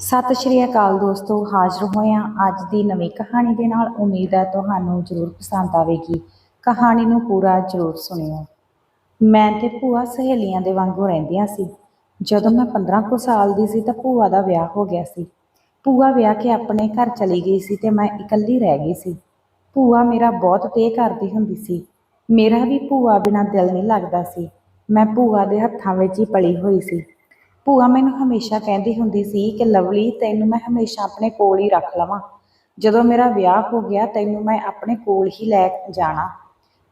ਸਤਿ ਸ਼੍ਰੀ ਅਕਾਲ ਦੋਸਤੋ, ਹਾਜ਼ਰ ਹੋਏ ਹਾਂ ਅੱਜ ਦੀ ਨਵੀਂ ਕਹਾਣੀ ਦੇ ਨਾਲ। ਉਮੀਦ ਹੈ ਤੁਹਾਨੂੰ ਜ਼ਰੂਰ ਪਸੰਦ ਆਵੇਗੀ। ਕਹਾਣੀ ਨੂੰ ਪੂਰਾ ਜ਼ਰੂਰ ਸੁਣਿਓ। ਮੈਂ ਤੇ ਭੂਆ ਸਹੇਲੀਆਂ ਦੇ ਵਾਂਗੂ ਰਹਿੰਦੀਆਂ ਸੀ। ਜਦੋਂ ਮੈਂ 15 ਕੁ ਸਾਲ ਦੀ ਸੀ ਤਾਂ ਭੂਆ ਦਾ ਵਿਆਹ ਹੋ ਗਿਆ ਸੀ। ਭੂਆ ਵਿਆਹ ਕੇ ਆਪਣੇ ਘਰ ਚਲੀ ਗਈ ਸੀ ਤੇ ਮੈਂ ਇਕੱਲੀ ਰਹਿ ਗਈ ਸੀ। ਭੂਆ ਮੇਰਾ ਬਹੁਤ ਤੇ ਕਰਦੀ ਹੁੰਦੀ ਸੀ। ਮੇਰਾ ਵੀ ਭੂਆ ਬਿਨਾਂ ਦਿਲ ਨਹੀਂ ਲੱਗਦਾ ਸੀ। ਮੈਂ ਭੂਆ ਦੇ ਹੱਥਾਂ ਵਿੱਚ ਹੀ ਪਲੀ ਹੋਈ ਸੀ। ਭੂਆ ਮੈਨੂੰ ਹਮੇਸ਼ਾ ਕਹਿੰਦੀ ਹੁੰਦੀ ਸੀ ਕਿ, ਲਵਲੀ, ਤੈਨੂੰ ਮੈਂ ਹਮੇਸ਼ਾ ਆਪਣੇ ਕੋਲ ਹੀ ਰੱਖ ਲਵਾਂ। ਜਦੋਂ ਮੇਰਾ ਵਿਆਹ ਹੋ ਗਿਆ, ਤੈਨੂੰ ਮੈਂ ਆਪਣੇ ਕੋਲ ਹੀ ਲੈ ਜਾਣਾ।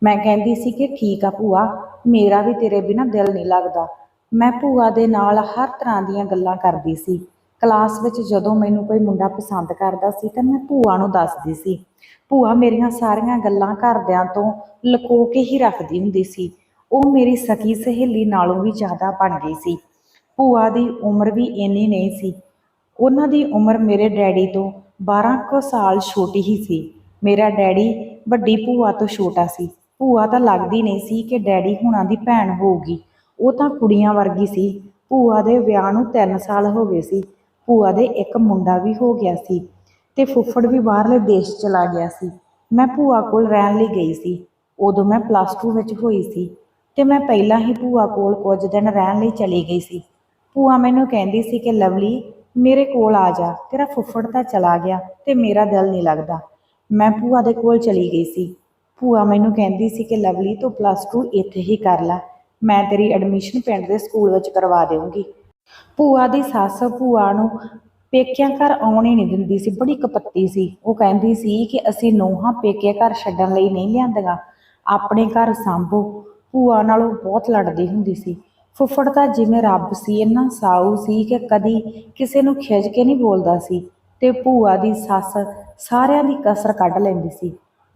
ਮੈਂ ਕਹਿੰਦੀ ਸੀ ਕਿ, ਠੀਕ ਆ ਭੂਆ, ਮੇਰਾ ਵੀ ਤੇਰੇ ਬਿਨਾਂ ਦਿਲ ਨਹੀਂ ਲੱਗਦਾ। ਮੈਂ ਭੂਆ ਦੇ ਨਾਲ ਹਰ ਤਰ੍ਹਾਂ ਦੀਆਂ ਗੱਲਾਂ ਕਰਦੀ ਸੀ। ਕਲਾਸ ਵਿੱਚ ਜਦੋਂ ਮੈਨੂੰ ਕੋਈ ਮੁੰਡਾ ਪਸੰਦ ਕਰਦਾ ਸੀ, ਤਾਂ ਮੈਂ ਭੂਆ ਨੂੰ ਦੱਸਦੀ ਸੀ। ਭੂਆ ਮੇਰੀਆਂ ਸਾਰੀਆਂ ਗੱਲਾਂ ਘਰਦਿਆਂ ਤੋਂ ਲੁਕੋ ਕੇ ਹੀ ਰੱਖਦੀ ਹੁੰਦੀ ਸੀ। ਉਹ ਮੇਰੀ ਸਕੀ ਸਹੇਲੀ ਨਾਲੋਂ ਵੀ ਜ਼ਿਆਦਾ ਬਣ ਗਈ ਸੀ। ਭੂਆ ਦੀ ਉਮਰ ਵੀ ਇੰਨੀ ਨਹੀਂ ਸੀ। ਉਹਨਾਂ ਦੀ ਉਮਰ ਮੇਰੇ ਡੈਡੀ ਤੋਂ 12 ਕੁ ਸਾਲ ਛੋਟੀ ਹੀ ਸੀ। ਮੇਰਾ ਡੈਡੀ ਵੱਡੀ ਭੂਆ ਤੋਂ ਛੋਟਾ ਸੀ। ਭੂਆ ਤਾਂ ਲੱਗਦੀ ਨਹੀਂ ਸੀ ਕਿ ਡੈਡੀ ਹੁਣਾਂ ਦੀ ਭੈਣ ਹੋਊਗੀ। ਉਹ ਤਾਂ ਕੁੜੀਆਂ ਵਰਗੀ ਸੀ। ਭੂਆ ਦੇ ਵਿਆਹ ਨੂੰ 3 ਸਾਲ ਹੋ ਗਏ ਸੀ। ਭੂਆ ਦੇ ਇੱਕ ਮੁੰਡਾ ਵੀ ਹੋ ਗਿਆ ਸੀ ਤੇ ਫੁੱਫੜ ਵੀ ਬਾਹਰਲੇ ਦੇਸ਼ ਚਲਾ ਗਿਆ ਸੀ। ਮੈਂ ਭੂਆ ਕੋਲ ਰਹਿਣ ਲਈ ਗਈ ਸੀ। ਉਦੋਂ ਮੈਂ ਪਲੱਸ 2 ਵਿੱਚ ਹੋਈ ਸੀ ਤੇ ਮੈਂ ਪਹਿਲਾਂ ਹੀ ਭੂਆ ਕੋਲ ਕੁਝ ਦਿਨ ਰਹਿਣ ਲਈ ਚਲੀ ਗਈ ਸੀ। ਭੂਆ ਮੈਨੂੰ ਕਹਿੰਦੀ ਸੀ ਕਿ ਲਵਲੀ, ਮੇਰੇ ਕੋਲ ਆ ਜਾ, ਤੇਰਾ ਫੁੱਫੜ ਤਾਂ ਚਲਾ ਗਿਆ ਤੇ ਮੇਰਾ ਦਿਲ ਨਹੀਂ ਲੱਗਦਾ। ਮੈਂ ਭੂਆ ਦੇ ਕੋਲ ਚਲੀ ਗਈ ਸੀ। ਭੂਆ ਮੈਨੂੰ ਕਹਿੰਦੀ ਸੀ ਕਿ ਲਵਲੀ, ਤੂੰ ਪਲੱਸ 2 ਇੱਥੇ ਹੀ ਕਰ ਲੈ, ਮੈਂ ਤੇਰੀ ਐਡਮਿਸ਼ਨ ਪਿੰਡ ਦੇ ਸਕੂਲ ਵਿੱਚ ਕਰਵਾ ਦੇਵਾਂਗੀ ਭੂਆ ਦੀ ਸੱਸ ਭੂਆ ਨੂੰ ਪੇਕਿਆਂ ਘਰ ਆਉਣ ਹੀ ਨਹੀਂ ਦਿੰਦੀ ਸੀ, ਬੜੀ ਕਪੱਤੀ ਸੀ। ਉਹ ਕਹਿੰਦੀ ਸੀ ਕਿ ਅਸੀਂ ਨੋਹਾਂ ਪੇਕਿਆਂ ਘਰ ਛੱਡਣ ਲਈ ਨਹੀਂ ਲਿਆਂਦੀਆਂ, ਆਪਣੇ ਘਰ ਸੰਭੋ। ਭੂਆ ਨਾਲੋਂ ਬਹੁਤ ਲੜਦੀ ਹੁੰਦੀ ਸੀ। ਫੁੱਫੜ ਤਾਂ ਜਿਵੇਂ ਰੱਬ ਸੀ, ਇੰਨਾ ਸਾਊ ਸੀ ਕਿ ਕਦੀ ਕਿਸੇ ਨੂੰ ਖਿੱਚ ਕੇ ਨਹੀਂ ਬੋਲਦਾ ਸੀ ਤੇ ਭੂਆ ਦੀ ਸੱਸ ਸਾਰਿਆਂ ਦੀ ਕਸਰ ਕੱਢ ਲੈਂਦੀ ਸੀ।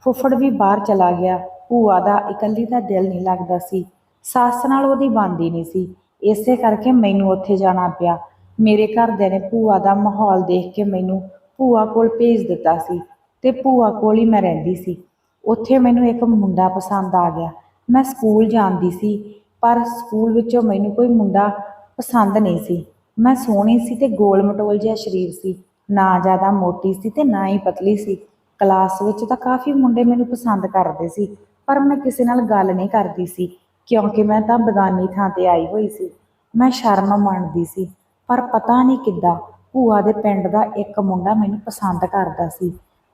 ਫੁੱਫੜ ਵੀ ਬਾਹਰ ਚਲਾ ਗਿਆ, ਭੂਆ ਦਾ ਇਕੱਲੀ ਦਾ ਦਿਲ ਨਹੀਂ ਲੱਗਦਾ ਸੀ, ਸੱਸ ਨਾਲ ਉਹਦੀ ਬਣਦੀ ਨਹੀਂ ਸੀ। ਇਸੇ ਕਰਕੇ ਮੈਨੂੰ ਉੱਥੇ ਜਾਣਾ ਪਿਆ। ਮੇਰੇ ਘਰਦਿਆਂ ਨੇ ਭੂਆ ਦਾ ਮਾਹੌਲ ਦੇਖ ਕੇ ਮੈਨੂੰ ਭੂਆ ਕੋਲ ਭੇਜ ਦਿੱਤਾ ਸੀ ਤੇ ਭੂਆ ਕੋਲ ਹੀ ਮੈਂ ਰਹਿੰਦੀ ਸੀ। ਉੱਥੇ ਮੈਨੂੰ ਇੱਕ ਮੁੰਡਾ ਪਸੰਦ ਆ ਗਿਆ। ਮੈਂ ਸਕੂਲ ਜਾਂਦੀ ਸੀ ਪਰ ਸਕੂਲ ਵਿੱਚੋਂ ਮੈਨੂੰ ਕੋਈ ਮੁੰਡਾ ਪਸੰਦ ਨਹੀਂ ਸੀ। ਮੈਂ ਸੋਹਣੀ ਸੀ ਤੇ ਗੋਲ ਮਟੋਲ ਜਿਹਾ ਸਰੀਰ ਸੀ। ਨਾ ਜ਼ਿਆਦਾ ਮੋਟੀ ਸੀ ਤੇ ਨਾ ਹੀ ਪਤਲੀ ਸੀ। ਕਲਾਸ ਵਿੱਚ ਤਾਂ ਕਾਫੀ ਮੁੰਡੇ ਮੈਨੂੰ ਪਸੰਦ ਕਰਦੇ ਸੀ, ਪਰ ਮੈਂ ਕਿਸੇ ਨਾਲ ਗੱਲ ਨਹੀਂ ਕਰਦੀ ਸੀ, ਕਿਉਂਕਿ ਮੈਂ ਤਾਂ ਬਗਾਨੀ ਥਾਂ ਤੇ ਆਈ ਹੋਈ ਸੀ। ਮੈਂ ਸ਼ਰਮ ਮੰਨਦੀ ਸੀ, ਪਰ ਪਤਾ ਨਹੀਂ ਕਿੱਦਾਂ ਭੂਆ ਦੇ ਪਿੰਡ ਦਾ ਇੱਕ ਮੁੰਡਾ ਮੈਨੂੰ ਪਸੰਦ ਕਰਦਾ ਸੀ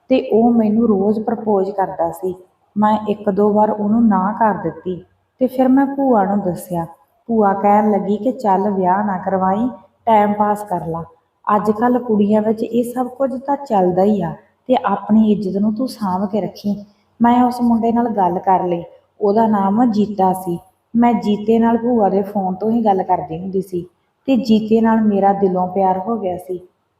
ਤੇ ਉਹ ਮੈਨੂੰ ਰੋਜ਼ ਪ੍ਰਪੋਜ਼ ਕਰਦਾ ਸੀ। ਮੈਂ ਇੱਕ ਦੋ ਵਾਰ ਉਹਨੂੰ ਨਾ ਕਰ ਦਿੱਤੀ। ਤੇ ਫਿਰ ਮੈਂ ਭੂਆ ਨੂੰ ਦੱਸਿਆ, ਭੂਆ ਕਹਿਣ ਲੱਗੀ ਕਿ ਚੱਲ ਵਿਆਹ ਨਾ ਕਰਵਾਈ ਟਾਈਮ ਪਾਸ ਕਰ ਲਾ। ਅੱਜ ਕੱਲ ਕੁੜੀਆਂ ਵਿੱਚ ਇਹ ਸਭ ਕੁਝ ਤਾਂ ਚੱਲਦਾ ਹੀ ਆ ਤੇ ਆਪਣੀ ਇੱਜ਼ਤ ਨੂੰ ਤੂੰ ਸਾਂਭ ਕੇ ਰੱਖੀ। ਮੈਂ ਉਸ ਮੁੰਡੇ ਨਾਲ ਗੱਲ ਕਰ ਲਈ, ਉਹਦਾ ਨਾਮ ਜੀਤਾ ਸੀ। ਮੈਂ ਜੀਤੇ ਨਾਲ ਭੂਆ ਦੇ ਫੋਨ ਤੋਂ ਹੀ ਗੱਲ ਕਰਦੀ ਹੁੰਦੀ ਸੀ ਤੇ ਜੀਤੇ ਨਾਲ ਮੇਰਾ ਦਿਲੋਂ ਪਿਆਰ ਹੋ ਗਿਆ ਸੀ।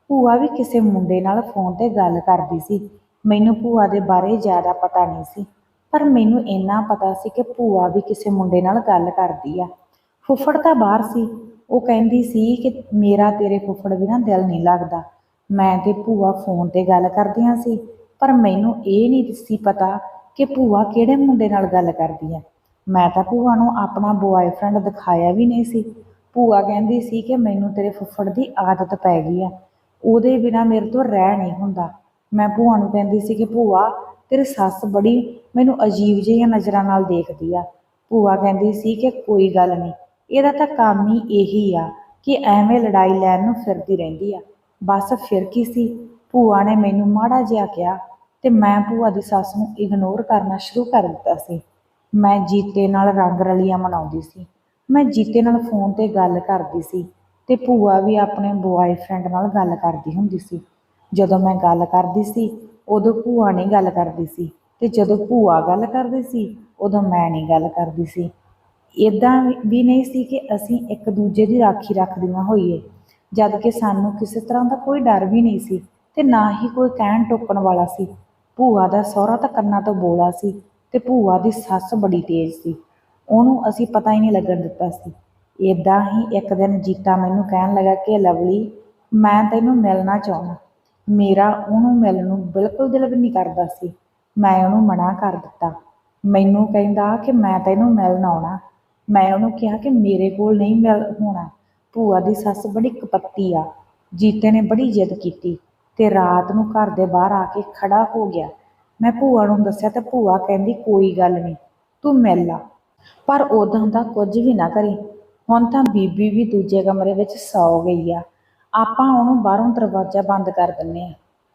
ਭੂਆ ਵੀ ਕਿਸੇ ਮੁੰਡੇ ਨਾਲ ਫੋਨ ਤੇ ਗੱਲ ਕਰਦੀ ਸੀ। ਮੈਨੂੰ ਭੂਆ ਦੇ ਬਾਰੇ ਜ਼ਿਆਦਾ ਪਤਾ ਨਹੀਂ ਸੀ। ਪਰ ਮੈਨੂੰ ਇੰਨਾ ਪਤਾ ਸੀ ਕਿ ਭੂਆ ਵੀ ਕਿਸੇ ਮੁੰਡੇ ਨਾਲ ਗੱਲ ਕਰਦੀ ਆ। ਫੁੱਫੜ ਤਾਂ ਬਾਹਰ ਸੀ। ਉਹ ਕਹਿੰਦੀ ਸੀ ਕਿ ਮੇਰਾ ਤੇਰੇ ਫੁੱਫੜ ਬਿਨਾਂ ਦਿਲ ਨਹੀਂ ਲੱਗਦਾ। ਮੈਂ ਤੇ ਭੂਆ ਫੋਨ ਤੇ ਗੱਲ ਕਰਦੀਆਂ ਸੀ। ਪਰ ਮੈਨੂੰ ਇਹ ਨਹੀਂ ਸੀ ਪਤਾ ਕਿ ਭੂਆ ਕਿਹੜੇ ਮੁੰਡੇ ਨਾਲ ਗੱਲ ਕਰਦੀ ਆ। ਮੈਂ ਤਾਂ ਭੂਆ ਨੂੰ ਆਪਣਾ ਬੁਆਏਫ੍ਰੈਂਡ ਦਿਖਾਇਆ ਵੀ ਨਹੀਂ ਸੀ। ਭੂਆ ਕਹਿੰਦੀ ਸੀ ਕਿ ਮੈਨੂੰ ਤੇਰੇ ਫੁੱਫੜ ਦੀ ਆਦਤ ਪੈ ਗਈ ਆ। ਉਹਦੇ ਬਿਨਾਂ ਮੇਰੇ ਤੋਂ ਰਹਿ ਨਹੀਂ ਹੁੰਦਾ। ਮੈਂ ਭੂਆ ਨੂੰ ਕਹਿੰਦੀ ਸੀ ਕਿ ਭੂਆ ਤੇਰੀ ਸੱਸ ਬੜੀ ਮੈਨੂੰ ਅਜੀਬ ਜਿਹੀਆਂ ਨਜ਼ਰਾਂ ਨਾਲ ਦੇਖਦੀ ਆ। ਭੂਆ ਕਹਿੰਦੀ ਸੀ ਕਿ ਕੋਈ ਗੱਲ ਨਹੀਂ, ਇਹਦਾ ਤਾਂ ਕੰਮ ਹੀ ਇਹੀ ਆ ਕਿ ਐਵੇਂ ਲੜਾਈ ਲੈਣ ਨੂੰ ਫਿਰਦੀ ਰਹਿੰਦੀ ਆ। ਬਸ ਫਿਰ ਕੀ ਸੀ? ਭੂਆ ਨੇ ਮੈਨੂੰ ਮਾੜਾ ਜਿਹਾ ਕਿਹਾ ਤੇ ਮੈਂ ਭੂਆ ਦੀ ਸੱਸ ਨੂੰ ਇਗਨੋਰ ਕਰਨਾ ਸ਼ੁਰੂ ਕਰ ਦਿੱਤਾ ਸੀ। ਮੈਂ ਜੀਤੇ ਨਾਲ ਰੰਗ ਰਲੀਆਂ ਮਨਾਉਂਦੀ ਸੀ। ਮੈਂ ਜੀਤੇ ਨਾਲ ਫੋਨ ਤੇ ਗੱਲ ਕਰਦੀ ਸੀ ਤੇ ਭੂਆ ਵੀ ਆਪਣੇ ਬੁਆਏਫ੍ਰੈਂਡ ਨਾਲ ਗੱਲ ਕਰਦੀ ਹੁੰਦੀ ਸੀ। ਜਦੋਂ ਮੈਂ ਗੱਲ ਕਰਦੀ ਸੀ ਉਦੋਂ ਭੂਆ ਨਹੀਂ ਗੱਲ ਕਰਦੀ ਸੀ ਤੇ ਜਦੋਂ ਭੂਆ ਗੱਲ ਕਰਦੀ ਸੀ, ਉਦੋਂ ਮੈਂ ਨਹੀਂ ਗੱਲ ਕਰਦੀ ਸੀ। ਇਦਾਂ ਵੀ ਨਹੀਂ ਸੀ ਕਿ ਅਸੀਂ ਇੱਕ ਦੂਜੇ ਦੀ ਰਾਖੀ ਰੱਖਦੀਆਂ ਹੋਈਏ। ਜਦ ਕਿ ਸਾਨੂੰ ਕਿਸੇ ਤਰ੍ਹਾਂ ਦਾ ਕੋਈ ਡਰ ਵੀ ਨਹੀਂ ਸੀ ਤੇ ਨਾ ਹੀ ਕੋਈ ਕਹਿਣ ਟੋਕਣ ਵਾਲਾ ਸੀ। ਭੂਆ ਦਾ ਸਹੁਰਾ ਤਾਂ ਕੰਨਾਂ ਤੋਂ ਬੋਲਾ ਸੀ ਤੇ ਭੂਆ ਦੀ ਸੱਸ ਬੜੀ ਤੇਜ਼ ਸੀ। ਉਹਨੂੰ ਅਸੀਂ ਪਤਾ ਹੀ ਨਹੀਂ ਲੱਗਣ ਦਿੱਤਾ ਸੀ। ਇਦਾਂ ਹੀ ਇੱਕ ਦਿਨ ਜੀਤਾ ਮੈਨੂੰ ਕਹਿਣ ਲੱਗਾ ਕਿ, ਲਵਲੀ, ਮੈਂ ਤੈਨੂੰ ਮਿਲਣਾ ਚਾਹੁੰਦਾ। ਮੇਰਾ ਉਹਨੂੰ ਮਿਲਣ ਨੂੰ ਬਿਲਕੁਲ ਦਿਲ ਵੀ ਨਹੀਂ ਕਰਦਾ ਸੀ। ਮੈਂ ਉਹਨੂੰ ਮਨਾ ਕਰ ਦਿੱਤਾ। ਮੈਨੂੰ ਕਹਿੰਦਾ ਕਿ ਮੈਂ ਤੈਨੂੰ ਮਿਲਣ ਆਉਣਾ। ਮੈਂ ਉਹਨੂੰ ਕਿਹਾ ਕਿ ਮੇਰੇ ਕੋਲ ਨਹੀਂ ਮਿਲ ਹੋਣਾ। ਭੂਆ ਦੀ ਸੱਸ ਬੜੀ ਕਪੱਤੀ ਆ। ਜੀਤੇ ਨੇ ਬੜੀ ਜਿੱਦ ਕੀਤੀ ਤੇ ਰਾਤ ਨੂੰ ਘਰ ਦੇ ਬਾਹਰ ਆ ਕੇ ਖੜਾ ਹੋ ਗਿਆ। ਮੈਂ ਭੂਆ ਨੂੰ ਦੱਸਿਆ ਤੇ ਭੂਆ ਕਹਿੰਦੀ, ਕੋਈ ਗੱਲ ਨਹੀਂ, ਤੂੰ ਮਿਲ ਲਾ ਪਰ ਉਦੋਂ ਦਾ ਕੁਝ ਵੀ ਨਾ ਕਰੀ। ਹੁਣ ਤਾਂ ਬੀਬੀ ਵੀ ਦੂਜੇ ਕਮਰੇ ਵਿੱਚ ਸੌ ਗਈ ਆ। ਆਪਾਂ ਉਹਨੂੰ ਬਾਹਰੋਂ ਦਰਵਾਜ਼ਾ ਬੰਦ ਕਰ ਦਿੰਨੇ ਆ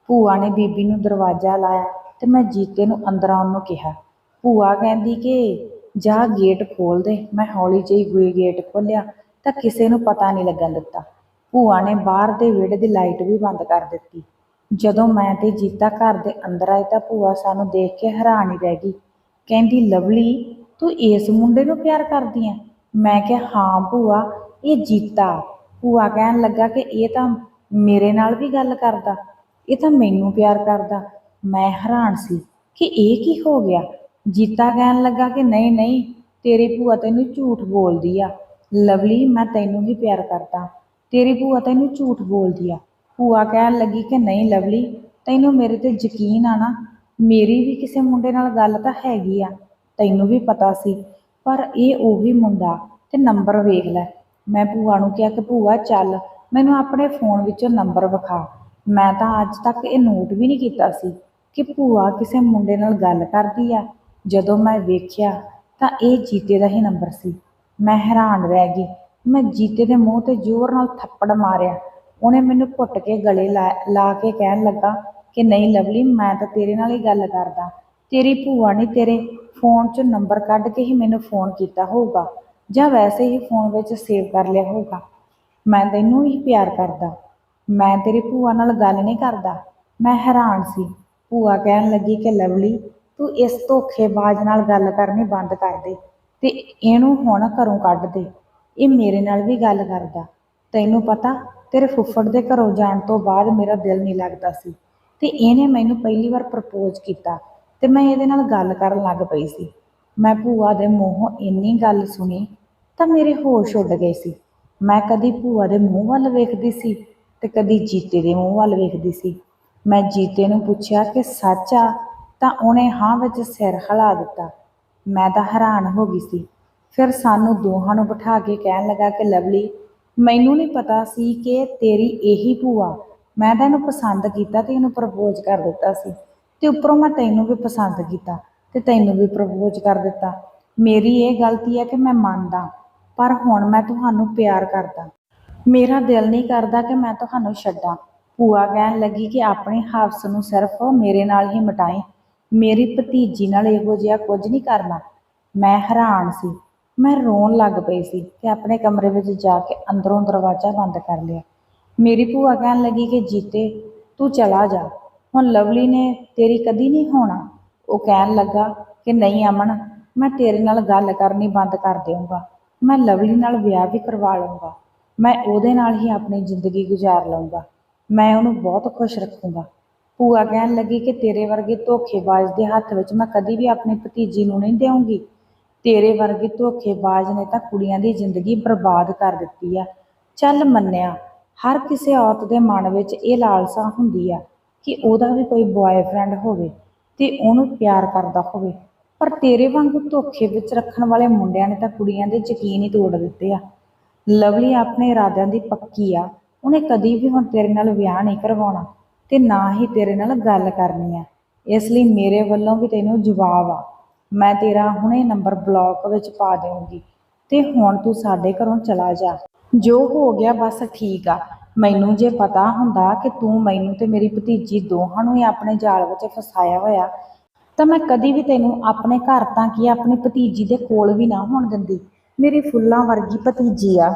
ਭੂਆ ਨੇ ਬੀਬੀ ਨੂੰ ਦਰਵਾਜ਼ਾ ਲਾਇਆ ਤੇ ਮੈਂ ਜੀਤੇ ਨੂੰ ਅੰਦਰ ਆਉਣ ਨੂੰ ਕਿਹਾ। ਭੂਆ ਕਹਿੰਦੀ ਕਿ ਜਾ ਗੇਟ ਖੋਲ ਦੇ, ਮੈਂ ਹੌਲੀ ਜਿਹੀ ਗੋਈ ਗੇਟ ਖੋਲ੍ਹਿਆ ਤਾਂ ਕਿਸੇ ਨੂੰ ਪਤਾ ਨਹੀਂ ਲੱਗਣ ਦਿੱਤਾ। ਭੂਆ ਨੇ ਬਾਹਰ ਦੇ ਵਿਹੜੇ ਦੀ ਲਾਈਟ ਵੀ ਬੰਦ ਕਰ ਦਿੱਤੀ। ਜਦੋਂ ਮੈਂ ਤੇ ਜੀਤਾ ਘਰ ਦੇ ਅੰਦਰ ਆਏ ਤਾਂ ਭੂਆ ਸਾਨੂੰ ਦੇਖ ਕੇ ਹੈਰਾਨ ਹੀ ਰਹਿ ਗਈ। ਕਹਿੰਦੀ, ਲਵਲੀ, ਤੂੰ ਇਸ ਮੁੰਡੇ ਨੂੰ ਪਿਆਰ ਕਰਦੀ ਐ ਮੈਂ ਕਿਹਾ, ਹਾਂ ਭੂਆ, ਇਹ ਜੀਤਾ। ਭੂਆ ਕਹਿਣ ਲੱਗਾ ਕਿ ਇਹ ਤਾਂ ਮੇਰੇ ਨਾਲ ਵੀ ਗੱਲ ਕਰਦਾ, ਇਹ ਤਾਂ ਮੈਨੂੰ ਪਿਆਰ ਕਰਦਾ। ਮੈਂ ਹੈਰਾਨ ਸੀ ਕਿ ਇਹ ਕੀ ਹੋ ਗਿਆ? ਜੀਤਾ ਕਹਿਣ ਲੱਗਾ ਕਿ ਨਹੀਂ ਨਹੀਂ, ਤੇਰੀ ਭੂਆ ਤੈਨੂੰ ਝੂਠ ਬੋਲਦੀ ਆ। ਲਵਲੀ, ਮੈਂ ਤੈਨੂੰ ਹੀ ਪਿਆਰ ਕਰਦਾ। ਤੇਰੀ ਭੂਆ ਤੈਨੂੰ ਝੂਠ ਬੋਲਦੀ ਆ। ਭੂਆ ਕਹਿਣ ਲੱਗੀ ਕਿ ਨਹੀਂ ਲਵਲੀ, ਤੈਨੂੰ ਮੇਰੇ ਤੇ ਯਕੀਨ ਆ ਨਾ, ਮੇਰੀ ਵੀ ਕਿਸੇ ਮੁੰਡੇ ਨਾਲ ਗੱਲ ਤਾਂ ਹੈਗੀ ਆ, ਤੈਨੂੰ ਵੀ ਪਤਾ ਸੀ, ਪਰ ਇਹ ਉਹੀ ਮੁੰਡਾ ਤੇ ਨੰਬਰ ਵੇਖ ਲੈ। ਮੈਂ ਭੂਆ ਨੂੰ ਕਿਹਾ ਕਿ ਭੂਆ ਚੱਲ, ਮੈਨੂੰ ਆਪਣੇ ਫੋਨ ਵਿੱਚੋਂ ਨੰਬਰ ਵਿਖਾ। ਮੈਂ ਤਾਂ ਅੱਜ ਤੱਕ ਇਹ ਨੋਟ ਵੀ ਨਹੀਂ ਕੀਤਾ ਸੀ ਕਿ ਭੂਆ ਕਿਸੇ ਮੁੰਡੇ ਨਾਲ ਗੱਲ ਕਰਦੀ ਆ। ਜਦੋਂ ਮੈਂ ਵੇਖਿਆ ਤਾਂ ਇਹ ਜੀਤੇ ਦਾ ਹੀ ਨੰਬਰ ਸੀ। ਮੈਂ ਹੈਰਾਨ ਰਹਿ ਗਈ। ਮੈਂ ਜੀਤੇ ਦੇ ਮੂੰਹ ਤੇ ਜ਼ੋਰ ਨਾਲ ਥੱਪੜ ਮਾਰਿਆ। ਉਹਨੇ ਮੈਨੂੰ ਘੁੱਟ ਕੇ ਗਲੇ ਲਾ ਲਾ ਕੇ ਕਹਿਣ ਲੱਗਾ ਕਿ ਨਹੀਂ ਲਵਲੀ, ਮੈਂ ਤਾਂ ਤੇਰੇ ਨਾਲ ਹੀ ਗੱਲ ਕਰਦਾ। ਤੇਰੀ ਭੂਆ ਨੇ ਤੇਰੇ ਫੋਨ 'ਚ ਨੰਬਰ ਕੱਢ ਕੇ ਹੀ ਮੈਨੂੰ ਫੋਨ ਕੀਤਾ ਹੋਊਗਾ। ਜਾਂ ਵੈਸੇ ਹੀ ਫੋਨ ਵਿੱਚ ਸੇਵ ਕਰ ਲਿਆ ਹੋਊਗਾ। ਮੈਂ ਤੈਨੂੰ ਹੀ ਪਿਆਰ ਕਰਦਾ। ਮੈਂ ਤੇਰੀ ਭੂਆ ਨਾਲ ਗੱਲ ਨਹੀਂ ਕਰਦਾ। ਮੈਂ ਹੈਰਾਨ ਸੀ। ਭੂਆ ਕਹਿਣ ਲੱਗੀ ਕਿ ਲਵਲੀ, ਤੂੰ ਇਸ ਧੋਖੇਬਾਜ਼ ਨਾਲ ਗੱਲ ਕਰਨੀ ਬੰਦ ਕਰ ਦੇ ਤੇ ਇਹਨੂੰ ਹੁਣ ਘਰੋਂ ਕੱਢ ਦੇ। ਇਹ ਮੇਰੇ ਨਾਲ ਵੀ ਗੱਲ ਕਰਦਾ। ਤੈਨੂੰ ਪਤਾ, ਤੇਰੇ ਫੁੱਫੜ ਦੇ ਘਰੋਂ ਜਾਣ ਤੋਂ ਬਾਅਦ ਮੇਰਾ ਦਿਲ ਨਹੀਂ ਲੱਗਦਾ ਸੀ ਤੇ ਇਹਨੇ ਮੈਨੂੰ ਪਹਿਲੀ ਵਾਰ ਪ੍ਰਪੋਜ਼ ਕੀਤਾ ਤੇ ਮੈਂ ਇਹਦੇ ਨਾਲ ਗੱਲ ਕਰਨ ਲੱਗ ਪਈ ਸੀ। ਮੈਂ ਭੂਆ ਦੇ ਮੂੰਹੋਂ ਇੰਨੀ ਗੱਲ ਸੁਣੀ ਤਾਂ ਮੇਰੇ ਹੋਸ਼ ਉੱਡ ਗਏ ਸੀ। ਮੈਂ ਕਦੀ ਭੂਆ ਦੇ ਮੂੰਹ ਵੱਲ ਵੇਖਦੀ ਸੀ ਤੇ ਕਦੀ ਜੀਤੇ ਦੇ ਮੂੰਹ ਵੱਲ ਵੇਖਦੀ ਸੀ। ਮੈਂ ਜੀਤੇ ਨੂੰ ਪੁੱਛਿਆ ਕਿ ਸੱਚ ਆ? ਤਾਂ ਉਹਨੇ ਹਾਂ ਵਿੱਚ ਸਿਰ ਹਿਲਾ ਦਿੱਤਾ। ਮੈਂ ਤਾਂ ਹੈਰਾਨ ਹੋ ਗਈ ਸੀ। ਫਿਰ ਸਾਨੂੰ ਦੋਹਾਂ ਨੂੰ ਬਿਠਾ ਕੇ ਕਹਿਣ ਲੱਗਾ ਕਿ, ਲਵਲੀ, ਮੈਨੂੰ ਨਹੀਂ ਪਤਾ ਸੀ ਕਿ ਤੇਰੀ ਇਹੀ ਭੂਆ। ਮੈਂ ਤਾਂ ਇਹਨੂੰ ਪਸੰਦ ਕੀਤਾ ਤੇ ਇਹਨੂੰ ਪ੍ਰਪੋਜ਼ ਕਰ ਦਿੱਤਾ ਸੀ। ਤੇ ਉੱਪਰੋਂ ਮੈਂ ਤੈਨੂੰ ਵੀ ਪਸੰਦ ਕੀਤਾ ਤੇ ਤੈਨੂੰ ਵੀ ਪ੍ਰਪੋਜ਼ ਕਰ ਦਿੱਤਾ। ਮੇਰੀ ਇਹ ਗਲਤੀ ਹੈ ਕਿ ਮੈਂ ਮੰਨਦਾ। ਪਰ ਹੁਣ ਮੈਂ ਤੁਹਾਨੂੰ ਪਿਆਰ ਕਰਦਾ। ਮੇਰਾ ਦਿਲ ਨਹੀਂ ਕਰਦਾ ਕਿ ਮੈਂ ਤੁਹਾਨੂੰ ਛੱਡਾਂ। ਭੂਆ ਕਹਿਣ ਲੱਗੀ ਕਿ ਆਪਣੇ ਹਵਸ ਨੂੰ ਸਿਰਫ ਮੇਰੇ ਨਾਲ ਹੀ ਮਿਟਾਈ। ਮੇਰੀ ਭਤੀਜੀ ਨਾਲ ਇਹੋ ਜਿਹਾ ਕੁਝ ਨਹੀਂ ਕਰਨਾ। ਮੈਂ ਹੈਰਾਨ ਸੀ। ਮੈਂ ਰੋਣ ਲੱਗ ਪਈ ਸੀ ਤੇ ਆਪਣੇ ਕਮਰੇ ਵਿੱਚ ਜਾ ਕੇ ਅੰਦਰੋਂ ਦਰਵਾਜ਼ਾ ਬੰਦ ਕਰ ਲਿਆ। ਮੇਰੀ ਭੂਆ ਕਹਿਣ ਲੱਗੀ ਕਿ ਜੀਤੇ, ਤੂੰ ਚਲਾ ਜਾ। ਹੁਣ ਲਵਲੀ ਨੇ ਤੇਰੀ ਕਦੀ ਨਹੀਂ ਹੋਣਾ। ਉਹ ਕਹਿਣ ਲੱਗਾ ਕਿ ਨਹੀਂ ਅਮਨ, ਮੈਂ ਤੇਰੇ ਨਾਲ ਗੱਲ ਕਰਨੀ ਬੰਦ ਕਰ ਦੇਵਾਂਗਾ ਮੈਂ ਲਵਲੀ ਨਾਲ ਵਿਆਹ ਵੀ ਕਰਵਾ ਲਵਾਂਗਾ ਮੈਂ ਉਹਦੇ ਨਾਲ ਹੀ ਆਪਣੀ ਜ਼ਿੰਦਗੀ ਗੁਜ਼ਾਰ ਲਵਾਂਗਾ ਮੈਂ ਉਹਨੂੰ ਬਹੁਤ ਖੁਸ਼ ਰੱਖੂੰਗਾ। ਭੂਆ ਕਹਿਣ ਲੱਗੀ ਕਿ ਤੇਰੇ ਵਰਗੇ ਧੋਖੇਬਾਜ਼ ਦੇ ਹੱਥ ਵਿੱਚ ਮੈਂ ਕਦੀ ਵੀ ਆਪਣੀ ਭਤੀਜੀ ਨੂੰ ਨਹੀਂ ਦੇਵਾਂਗੀ ਤੇਰੇ ਵਰਗੇ ਧੋਖੇਬਾਜ਼ ਨੇ ਤਾਂ ਕੁੜੀਆਂ ਦੀ ਜ਼ਿੰਦਗੀ ਬਰਬਾਦ ਕਰ ਦਿੱਤੀ ਆ। ਚੱਲ ਮੰਨਿਆ, ਹਰ ਕਿਸੇ ਔਰਤ ਦੇ ਮਨ ਵਿੱਚ ਇਹ ਲਾਲਸਾ ਹੁੰਦੀ ਆ ਕਿ ਉਹਦਾ ਵੀ ਕੋਈ ਬॉयਫ੍ਰੈਂਡ ਹੋਵੇ ਤੇ ਉਹਨੂੰ ਪਿਆਰ ਕਰਦਾ ਹੋਵੇ। ਪਰ ਤੇਰੇ ਵਾਂਗੂ ਧੋਖੇ ਵਿੱਚ ਰੱਖਣ ਵਾਲੇ ਮੁੰਡਿਆਂ ਨੇ ਤਾਂ ਕੁੜੀਆਂ ਦੇ ਯਕੀਨ ਹੀ ਤੋੜ ਦਿੱਤੇ ਆ। ਲਵਲੀ ਆਪਣੇ ਇਰਾਦਿਆਂ ਦੀ ਪੱਕੀ ਆ। ਉਹਨੇ ਕਦੀ ਵੀ ਹੁਣ ਤੇਰੇ ਨਾਲ ਵਿਆਹ ਨਹੀਂ ਕਰਵਾਉਣਾ ਤੇ ਨਾ ਹੀ ਤੇਰੇ ਨਾਲ ਗੱਲ ਕਰਨੀ ਆ। ਇਸ ਲਈ ਮੇਰੇ ਵੱਲੋਂ ਵੀ ਤੈਨੂੰ ਜਵਾਬ ਆ। ਮੈਂ ਤੇਰਾ ਹੁਣੇ ਨੰਬਰ ਬਲੌਕ ਵਿੱਚ ਪਾ ਦੇਵਾਂਗੀ ਤੇ ਹੁਣ ਤੂੰ ਸਾਡੇ ਘਰੋਂ ਚਲਾ ਜਾ। ਜੋ ਹੋ ਗਿਆ ਬਸ ਠੀਕ ਆ। ਮੈਨੂੰ ਜੇ ਪਤਾ ਹੁੰਦਾ ਕਿ ਤੂੰ ਮੈਨੂੰ ਤੇ ਮੇਰੀ ਭਤੀਜੀ ਦੋਹਾਂ ਨੂੰ ਹੀ ਆਪਣੇ ਜਾਲ ਵਿੱਚ ਫਸਾਇਆ ਹੋਇਆ ਤਾਂ ਮੈਂ ਕਦੀ ਵੀ ਤੈਨੂੰ ਆਪਣੇ ਘਰ ਤਾਂ ਕੀ ਆਪਣੀ ਭਤੀਜੀ ਦੇ ਕੋਲ ਵੀ ਨਾ ਹੋਣ ਦਿੰਦੀ। ਮੇਰੀ ਫੁੱਲਾਂ ਵਰਗੀ ਭਤੀਜੀ ਆ।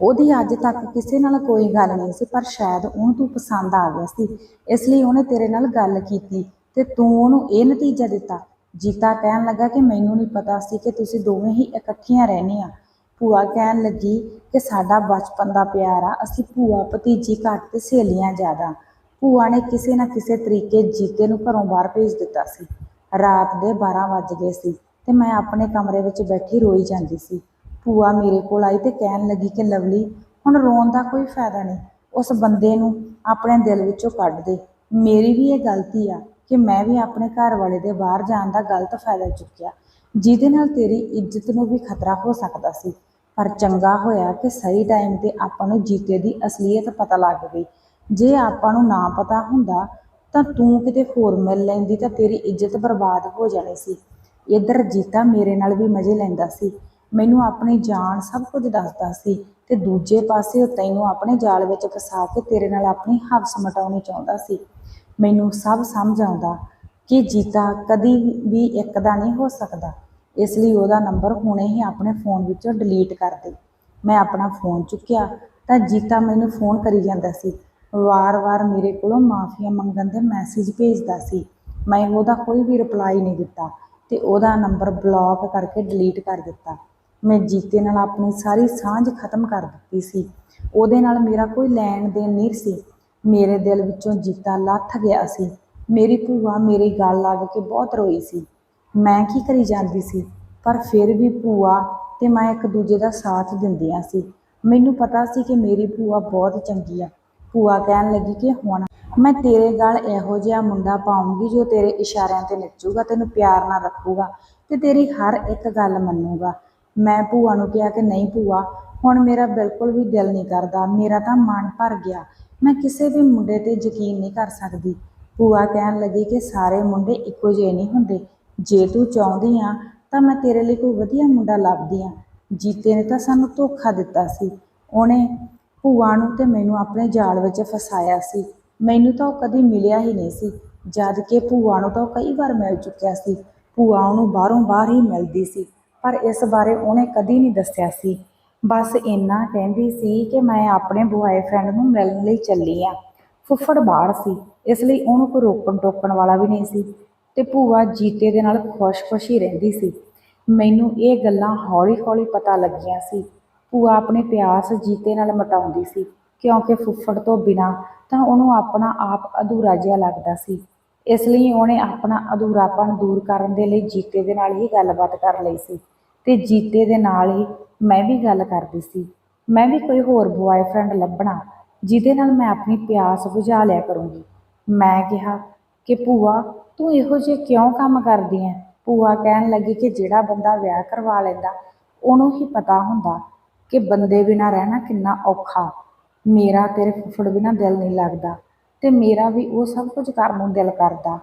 ਉਹਦੀ ਅੱਜ ਤੱਕ ਕਿਸੇ ਨਾਲ ਕੋਈ ਗੱਲ ਨਹੀਂ ਸੀ, ਪਰ ਸ਼ਾਇਦ ਉਹਨੂੰ ਤੂੰ ਪਸੰਦ ਆ ਗਿਆ ਸੀ। ਇਸ ਲਈ ਉਹਨੇ ਤੇਰੇ ਨਾਲ ਗੱਲ ਕੀਤੀ ਤੇ ਤੂੰ ਉਹਨੂੰ ਇਹ ਨਤੀਜਾ ਦਿੱਤਾ। ਜੀਤਾ ਕਹਿਣ ਲੱਗਾ ਕਿ ਮੈਨੂੰ ਨਹੀਂ ਪਤਾ ਸੀ ਕਿ ਤੁਸੀਂ ਦੋਵੇਂ ਹੀ ਇਕੱਠੀਆਂ ਰਹਿੰਦੇ ਆ। ਭੂਆ ਕਹਿਣ ਲੱਗੀ ਕਿ ਸਾਡਾ ਬਚਪਨ ਦਾ ਪਿਆਰ ਆ, ਅਸੀਂ ਭੂਆ, ਭਤੀਜੀ ਘੱਟ ਤੇ ਸਹੇਲੀਆਂ ਜ਼ਿਆਦਾ। ਭੂਆ ਨੇ ਕਿਸੇ ਨਾ ਕਿਸੇ ਤਰੀਕੇ ਜੀਤੇ ਨੂੰ ਘਰੋਂ ਬਾਹਰ ਭੇਜ ਦਿੱਤਾ ਸੀ। ਰਾਤ ਦੇ 12 ਵੱਜ ਗਏ ਸੀ ਤੇ ਮੈਂ ਆਪਣੇ ਕਮਰੇ ਵਿੱਚ ਬੈਠੀ ਰੋਈ ਜਾਂਦੀ ਸੀ। ਭੂਆ ਮੇਰੇ ਕੋਲ ਆਈ ਤੇ ਕਹਿਣ ਲੱਗੀ ਕਿ ਲਵਲੀ, ਹੁਣ ਰੋਣ ਦਾ ਕੋਈ ਫਾਇਦਾ ਨਹੀਂ। ਉਸ ਬੰਦੇ ਨੂੰ ਆਪਣੇ ਦਿਲ ਵਿੱਚੋਂ ਕੱਢ ਦੇ। ਮੇਰੀ ਵੀ ਇਹ ਗਲਤੀ ਆ ਕਿ ਮੈਂ ਵੀ ਆਪਣੇ ਘਰ ਵਾਲੇ ਦੇ ਬਾਹਰ ਜਾਣ ਦਾ ਗਲਤ ਫਾਇਦਾ ਚੁੱਕਿਆ। ਜਿਹਦੇ ਨਾਲ ਤੇਰੀ ਇੱਜ਼ਤ ਨੂੰ ਵੀ ਖਤਰਾ ਹੋ ਸਕਦਾ ਸੀ। ਪਰ ਚੰਗਾ ਹੋਇਆ ਕਿ ਸਹੀ ਟਾਈਮ ਤੇ ਆਪਾਂ ਨੂੰ ਜੀਤੇ ਦੀ ਅਸਲੀਅਤ ਪਤਾ ਲੱਗ ਗਈ। ਜੇ ਆਪਾਂ ਨੂੰ ਨਾ ਪਤਾ ਹੁੰਦਾ ਤਾਂ ਤੂੰ ਕਿਤੇ ਹੋਰ ਮਿਲ ਲੈਂਦੀ ਤਾਂ ਤੇਰੀ ਇੱਜ਼ਤ ਬਰਬਾਦ ਹੋ ਜਾਣੀ ਸੀ। ਇੱਧਰ ਜੀਤਾ ਮੇਰੇ ਨਾਲ ਵੀ ਮਜ਼ੇ ਲੈਂਦਾ ਸੀ। ਮੈਨੂੰ ਆਪਣੀ ਜਾਨ ਸਭ ਕੁਝ ਦੱਸਦਾ ਸੀ ਤੇ ਦੂਜੇ ਪਾਸੇ ਉਹ ਤੈਨੂੰ ਆਪਣੇ ਜਾਲ ਵਿੱਚ ਫਸਾ ਕੇ ਤੇਰੇ ਨਾਲ ਆਪਣੀ ਹਵਸ ਮਟਾਉਣੀ ਚਾਹੁੰਦਾ ਸੀ। ਮੈਨੂੰ ਸਭ ਸਮਝ ਆਉਂਦਾ ਕਿ ਜੀਤਾ ਕਦੀ ਵੀ ਇੱਕ ਦਾ ਨਹੀਂ ਹੋ ਸਕਦਾ। ਇਸ ਲਈ ਉਹਦਾ ਨੰਬਰ ਹੁਣੇ ਹੀ ਆਪਣੇ ਫੋਨ ਵਿੱਚੋਂ ਡਿਲੀਟ ਕਰ ਦੇ। ਮੈਂ ਆਪਣਾ ਫੋਨ ਚੁੱਕਿਆ ਤਾਂ ਜੀਤਾ ਮੈਨੂੰ ਫੋਨ ਕਰੀ ਜਾਂਦਾ ਸੀ। ਵਾਰ-ਵਾਰ ਮੇਰੇ ਕੋਲੋਂ ਮਾਫੀਆ ਮੰਗਣ ਦੇ ਮੈਸੇਜ ਭੇਜਦਾ ਸੀ। ਮੈਂ ਉਹਦਾ ਕੋਈ ਵੀ ਰਿਪਲਾਈ ਨਹੀਂ ਦਿੱਤਾ ਤੇ ਉਹਦਾ ਨੰਬਰ ਬਲੌਕ ਕਰਕੇ ਡਿਲੀਟ ਕਰ ਦਿੱਤਾ। ਮੈਂ ਜੀਤੇ ਨਾਲ ਆਪਣੀ ਸਾਰੀ ਸਾਂਝ ਖਤਮ ਕਰ ਦਿੱਤੀ ਸੀ। ਉਹਦੇ ਨਾਲ ਮੇਰਾ ਕੋਈ ਲੈਣ ਦੇਣ ਨਹੀਂ ਸੀ। ਮੇਰੇ ਦਿਲ ਵਿੱਚੋਂ ਜੀਤਾ ਲੱਥ ਗਿਆ ਸੀ। ਮੇਰੀ ਭੂਆ ਮੇਰੀ ਗੱਲ ਲੱਗ ਕੇ ਬਹੁਤ ਰੋਈ ਸੀ। ਮੈਂ ਕੀ ਕਰੀ ਜਾਂਦੀ ਸੀ? ਪਰ ਫਿਰ ਵੀ ਭੂਆ ਤੇ ਮੈਂ ਇੱਕ ਦੂਜੇ ਦਾ ਸਾਥ ਦਿੰਦੀਆਂ ਸੀ। ਮੈਨੂੰ ਪਤਾ ਸੀ ਕਿ ਮੇਰੀ ਭੂਆ ਬਹੁਤ ਚੰਗੀ ਆ। ਭੂਆ ਕਹਿਣ ਲੱਗੀ ਕਿ ਹੁਣ ਮੈਂ ਤੇਰੇ ਗਲ ਇਹੋ ਜਿਹਾ ਮੁੰਡਾ ਪਾਉਂਗੀ ਜੋ ਤੇਰੇ ਇਸ਼ਾਰਿਆਂ ਤੇ ਨੱਚੂਗਾ, ਤੈਨੂੰ ਪਿਆਰ ਨਾਲ ਰੱਖੂਗਾ ਤੇ ਤੇਰੀ ਹਰ ਇੱਕ ਗੱਲ ਮੰਨੂਗਾ। ਮੈਂ ਭੂਆ ਨੂੰ ਕਿਹਾ ਕਿ ਨਹੀਂ ਭੂਆ, ਹੁਣ ਮੇਰਾ ਬਿਲਕੁਲ ਵੀ ਦਿਲ ਨਹੀਂ ਕਰਦਾ, ਮੇਰਾ ਤਾਂ ਮਨ ਭਰ ਗਿਆ। ਮੈਂ ਕਿਸੇ ਵੀ ਮੁੰਡੇ ਤੇ ਯਕੀਨ ਨਹੀਂ ਕਰ ਸਕਦੀ। ਭੂਆ ਕਹਿਣ ਲੱਗੀ ਕਿ ਸਾਰੇ ਮੁੰਡੇ ਇੱਕੋ ਜਿਹੇ ਨਹੀਂ ਹੁੰਦੇ। ਜੇ ਤੂੰ ਚਾਹੁੰਦੀ ਆ, ਤਾਂ ਮੈਂ ਤੇਰੇ ਲਈ ਕੋਈ ਵਧੀਆ ਮੁੰਡਾ ਲੱਭਦੀ ਆ। ਜੀਤੇ ਨੇ ਤਾਂ ਸਾਨੂੰ ਧੋਖਾ ਦਿੱਤਾ ਸੀ। ਉਹਨੇ ਭੂਆ ਨੂੰ ਤੇ ਮੈਨੂੰ ਆਪਣੇ ਜਾਲ ਵਿੱਚ ਫਸਾਇਆ ਸੀ। ਮੈਨੂੰ ਤਾਂ ਉਹ ਕਦੀ ਮਿਲਿਆ ਹੀ ਨਹੀਂ ਸੀ, ਜਦ ਕਿ ਭੂਆ ਨੂੰ ਤਾਂ ਉਹ ਕਈ ਵਾਰ ਮਿਲ ਚੁੱਕਿਆ ਸੀ। ਭੂਆ ਉਹਨੂੰ ਬਾਹਰੋਂ ਬਾਹਰ ਹੀ ਮਿਲਦੀ ਸੀ, ਪਰ ਇਸ ਬਾਰੇ ਉਹਨੇ ਕਦੀ ਨਹੀਂ ਦੱਸਿਆ ਸੀ। ਬਸ ਇੰਨਾ ਕਹਿੰਦੀ ਸੀ ਕਿ ਮੈਂ ਆਪਣੇ ਬੁਆਏਫ੍ਰੈਂਡ ਨੂੰ ਮਿਲਣ ਲਈ ਚੱਲੀ ਆ। ਫੁੱਫੜ ਬਾਹਰ ਸੀ, ਇਸ ਲਈ ਉਹਨੂੰ ਕੋਈ ਰੋਕਣ ਟੋਕਣ ਵਾਲਾ ਵੀ ਨਹੀਂ ਸੀ ਤੇ ਭੂਆ ਜੀਤੇ ਦੇ ਨਾਲ ਖੁਸ਼-ਖੁਸ਼ ਹੀ ਰਹਿੰਦੀ ਸੀ। ਮੈਨੂੰ ਇਹ ਗੱਲਾਂ ਹੌਲੀ-ਹੌਲੀ ਪਤਾ ਲੱਗੀਆਂ ਸੀ। ਭੂਆ ਆਪਣੇ ਪਿਆਸ ਜੀਤੇ ਨਾਲ ਮਟਾਉਂਦੀ ਸੀ, ਕਿਉਂਕਿ ਫੁੱਫੜ ਤੋਂ ਬਿਨਾ ਤਾਂ ਉਹਨੂੰ ਆਪਣਾ ਆਪ ਅਧੂਰਾ ਜਿਹਾ ਲੱਗਦਾ ਸੀ। ਇਸ ਲਈ ਉਹਨੇ ਆਪਣਾ ਅਧੂਰਾਪਣ ਦੂਰ ਕਰਨ ਦੇ ਲਈ ਜੀਤੇ ਦੇ ਨਾਲ ਹੀ ਗੱਲਬਾਤ ਕਰ ਲਈ ਸੀ ਤੇ ਜੀਤੇ ਦੇ ਨਾਲ ਹੀ ਮੈਂ ਵੀ ਗੱਲ ਕਰਦੀ ਸੀ। ਮੈਂ ਵੀ ਕੋਈ ਹੋਰ ਬੁਆਏਫ੍ਰੈਂਡ ਲੱਭਣਾ, ਜਿਹਦੇ ਨਾਲ ਮੈਂ ਆਪਣੀ ਪਿਆਸ ਬੁਝਾ ਲਿਆ ਕਰੂੰਗੀ। ਮੈਂ ਕਿਹਾ, ਕਿ ਭੂਆ, ਤੂੰ ਇਹੋ ਜਿਹੇ ਕਿਉਂ ਕੰਮ ਕਰਦੀ ਐ? ਭੂਆ ਕਹਿਣ ਲੱਗੀ ਕਿ ਜਿਹੜਾ ਬੰਦਾ ਵਿਆਹ ਕਰਵਾ ਲੈਂਦਾ, ਉਹਨੂੰ ਹੀ ਪਤਾ ਹੁੰਦਾ ਕਿ ਬੰਦੇ ਬਿਨਾਂ ਰਹਿਣਾ ਕਿੰਨਾ ਔਖਾ। ਮੇਰਾ ਤੇਰੇ ਫੁੱਫੜ ਬਿਨਾਂ ਦਿਲ ਨਹੀਂ ਲੱਗਦਾ ਤੇ ਮੇਰਾ ਵੀ ਉਹ ਸਭ ਕੁਝ ਕਰਨ ਨੂੰ ਦਿਲ ਕਰਦਾ।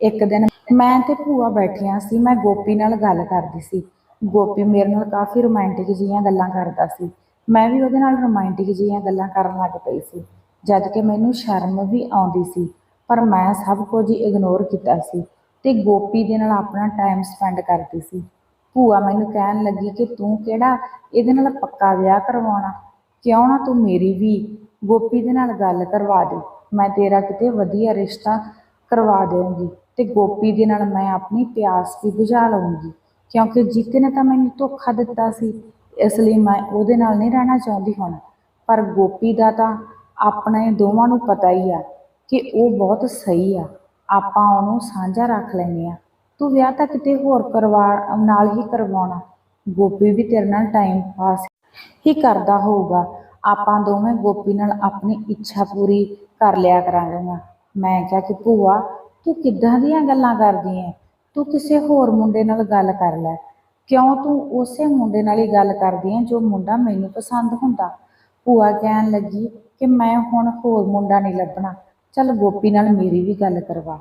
ਇੱਕ ਦਿਨ ਮੈਂ ਤੇ ਭੂਆ ਬੈਠੀਆਂ ਸੀ, ਮੈਂ ਗੋਪੀ ਨਾਲ ਗੱਲ ਕਰਦੀ ਸੀ। ਗੋਪੀ ਮੇਰੇ ਨਾਲ ਕਾਫੀ ਰੋਮਾਂਟਿਕ ਜਿਹੀਆਂ ਗੱਲਾਂ ਕਰਦਾ ਸੀ। ਮੈਂ ਵੀ ਉਹਦੇ ਨਾਲ ਰੋਮਾਂਟਿਕ ਜਿਹੀਆਂ ਗੱਲਾਂ ਕਰਨ ਲੱਗ ਪਈ ਸੀ, ਜਦ ਕਿ ਮੈਨੂੰ ਸ਼ਰਮ ਵੀ ਆਉਂਦੀ ਸੀ, ਪਰ ਮੈਂ ਸਭ ਕੁਝ ਹੀ ਇਗਨੋਰ ਕੀਤਾ ਸੀ ਤੇ ਗੋਪੀ ਦੇ ਨਾਲ ਆਪਣਾ ਟਾਈਮ ਸਪੈਂਡ ਕਰਦੀ ਸੀ। ਭੂਆ ਮੈਨੂੰ ਕਹਿਣ ਲੱਗੀ ਕਿ ਤੂੰ ਕਿਹੜਾ ਇਹਦੇ ਨਾਲ ਪੱਕਾ ਵਿਆਹ ਕਰਵਾਉਣਾ? ਕਿਉਂ ਨਾ ਤੂੰ ਮੇਰੀ ਵੀ ਗੋਪੀ ਦੇ ਨਾਲ ਗੱਲ ਕਰਵਾ ਦੇ। ਮੈਂ ਤੇਰਾ ਕਿਤੇ ਵਧੀਆ ਰਿਸ਼ਤਾ ਕਰਵਾ ਦੇਵਾਂਗੀ ਤੇ ਗੋਪੀ ਦੇ ਨਾਲ ਮੈਂ ਆਪਣੀ ਪਿਆਸ ਵੀ ਬੁਝਾ ਲਵਾਂਗੀ ਕਿਉਂਕਿ ਜੀਤੇ ਨੇ ਤਾਂ ਮੈਨੂੰ ਧੋਖਾ ਦਿੱਤਾ ਸੀ, ਇਸ ਲਈ ਮੈਂ ਉਹਦੇ ਨਾਲ ਨਹੀਂ ਰਹਿਣਾ ਚਾਹੁੰਦੀ ਹੁਣ। ਪਰ ਗੋਪੀ ਦਾ ਤਾਂ ਆਪਣੇ ਦੋਵਾਂ ਨੂੰ ਪਤਾ ਹੀ ਆ ਕਿ ਉਹ ਬਹੁਤ ਸਹੀ ਆ। ਆਪਾਂ ਉਹਨੂੰ ਸਾਂਝਾ ਰੱਖ ਲੈਂਦੇ ਆ। ਤੂੰ ਵਿਆਹ ਤਾਂ ਕਿਤੇ ਹੋਰ ਕਰਵਾ, ਨਾਲ ਹੀ ਕਰਵਾਉਣਾ। ਗੋਪੀ ਵੀ ਤੇਰੇ ਨਾਲ ਟਾਈਮ ਪਾਸ ਹੀ ਕਰਦਾ ਹੋਊਗਾ। ਆਪਾਂ ਦੋਵੇਂ ਗੋਪੀ ਨਾਲ ਆਪਣੀ ਇੱਛਾ ਪੂਰੀ ਕਰ ਲਿਆ ਕਰਾਂਗੇ ਮੈਂ ਕਿਹਾ ਕਿ ਭੂਆ, ਤੂੰ ਕਿੱਦਾਂ ਦੀਆਂ ਗੱਲਾਂ ਕਰਦੀ ਐ? ਤੂੰ ਕਿਸੇ ਹੋਰ ਮੁੰਡੇ ਨਾਲ ਗੱਲ ਕਰ ਲੈ। ਕਿਉਂ ਤੂੰ ਉਸੇ ਮੁੰਡੇ ਨਾਲ ਹੀ ਗੱਲ ਕਰਦੀ ਐ ਜੋ ਮੁੰਡਾ ਮੈਨੂੰ ਪਸੰਦ ਹੁੰਦਾ? ਭੂਆ ਕਹਿਣ ਲੱਗੀ ਕਿ ਮੈਂ ਹੁਣ ਹੋਰ ਮੁੰਡਾ ਨਹੀਂ ਲੱਭਣਾ। ਚੱਲ ਗੋਪੀ ਨਾਲ ਮੇਰੀ ਵੀ ਗੱਲ ਕਰਵਾ।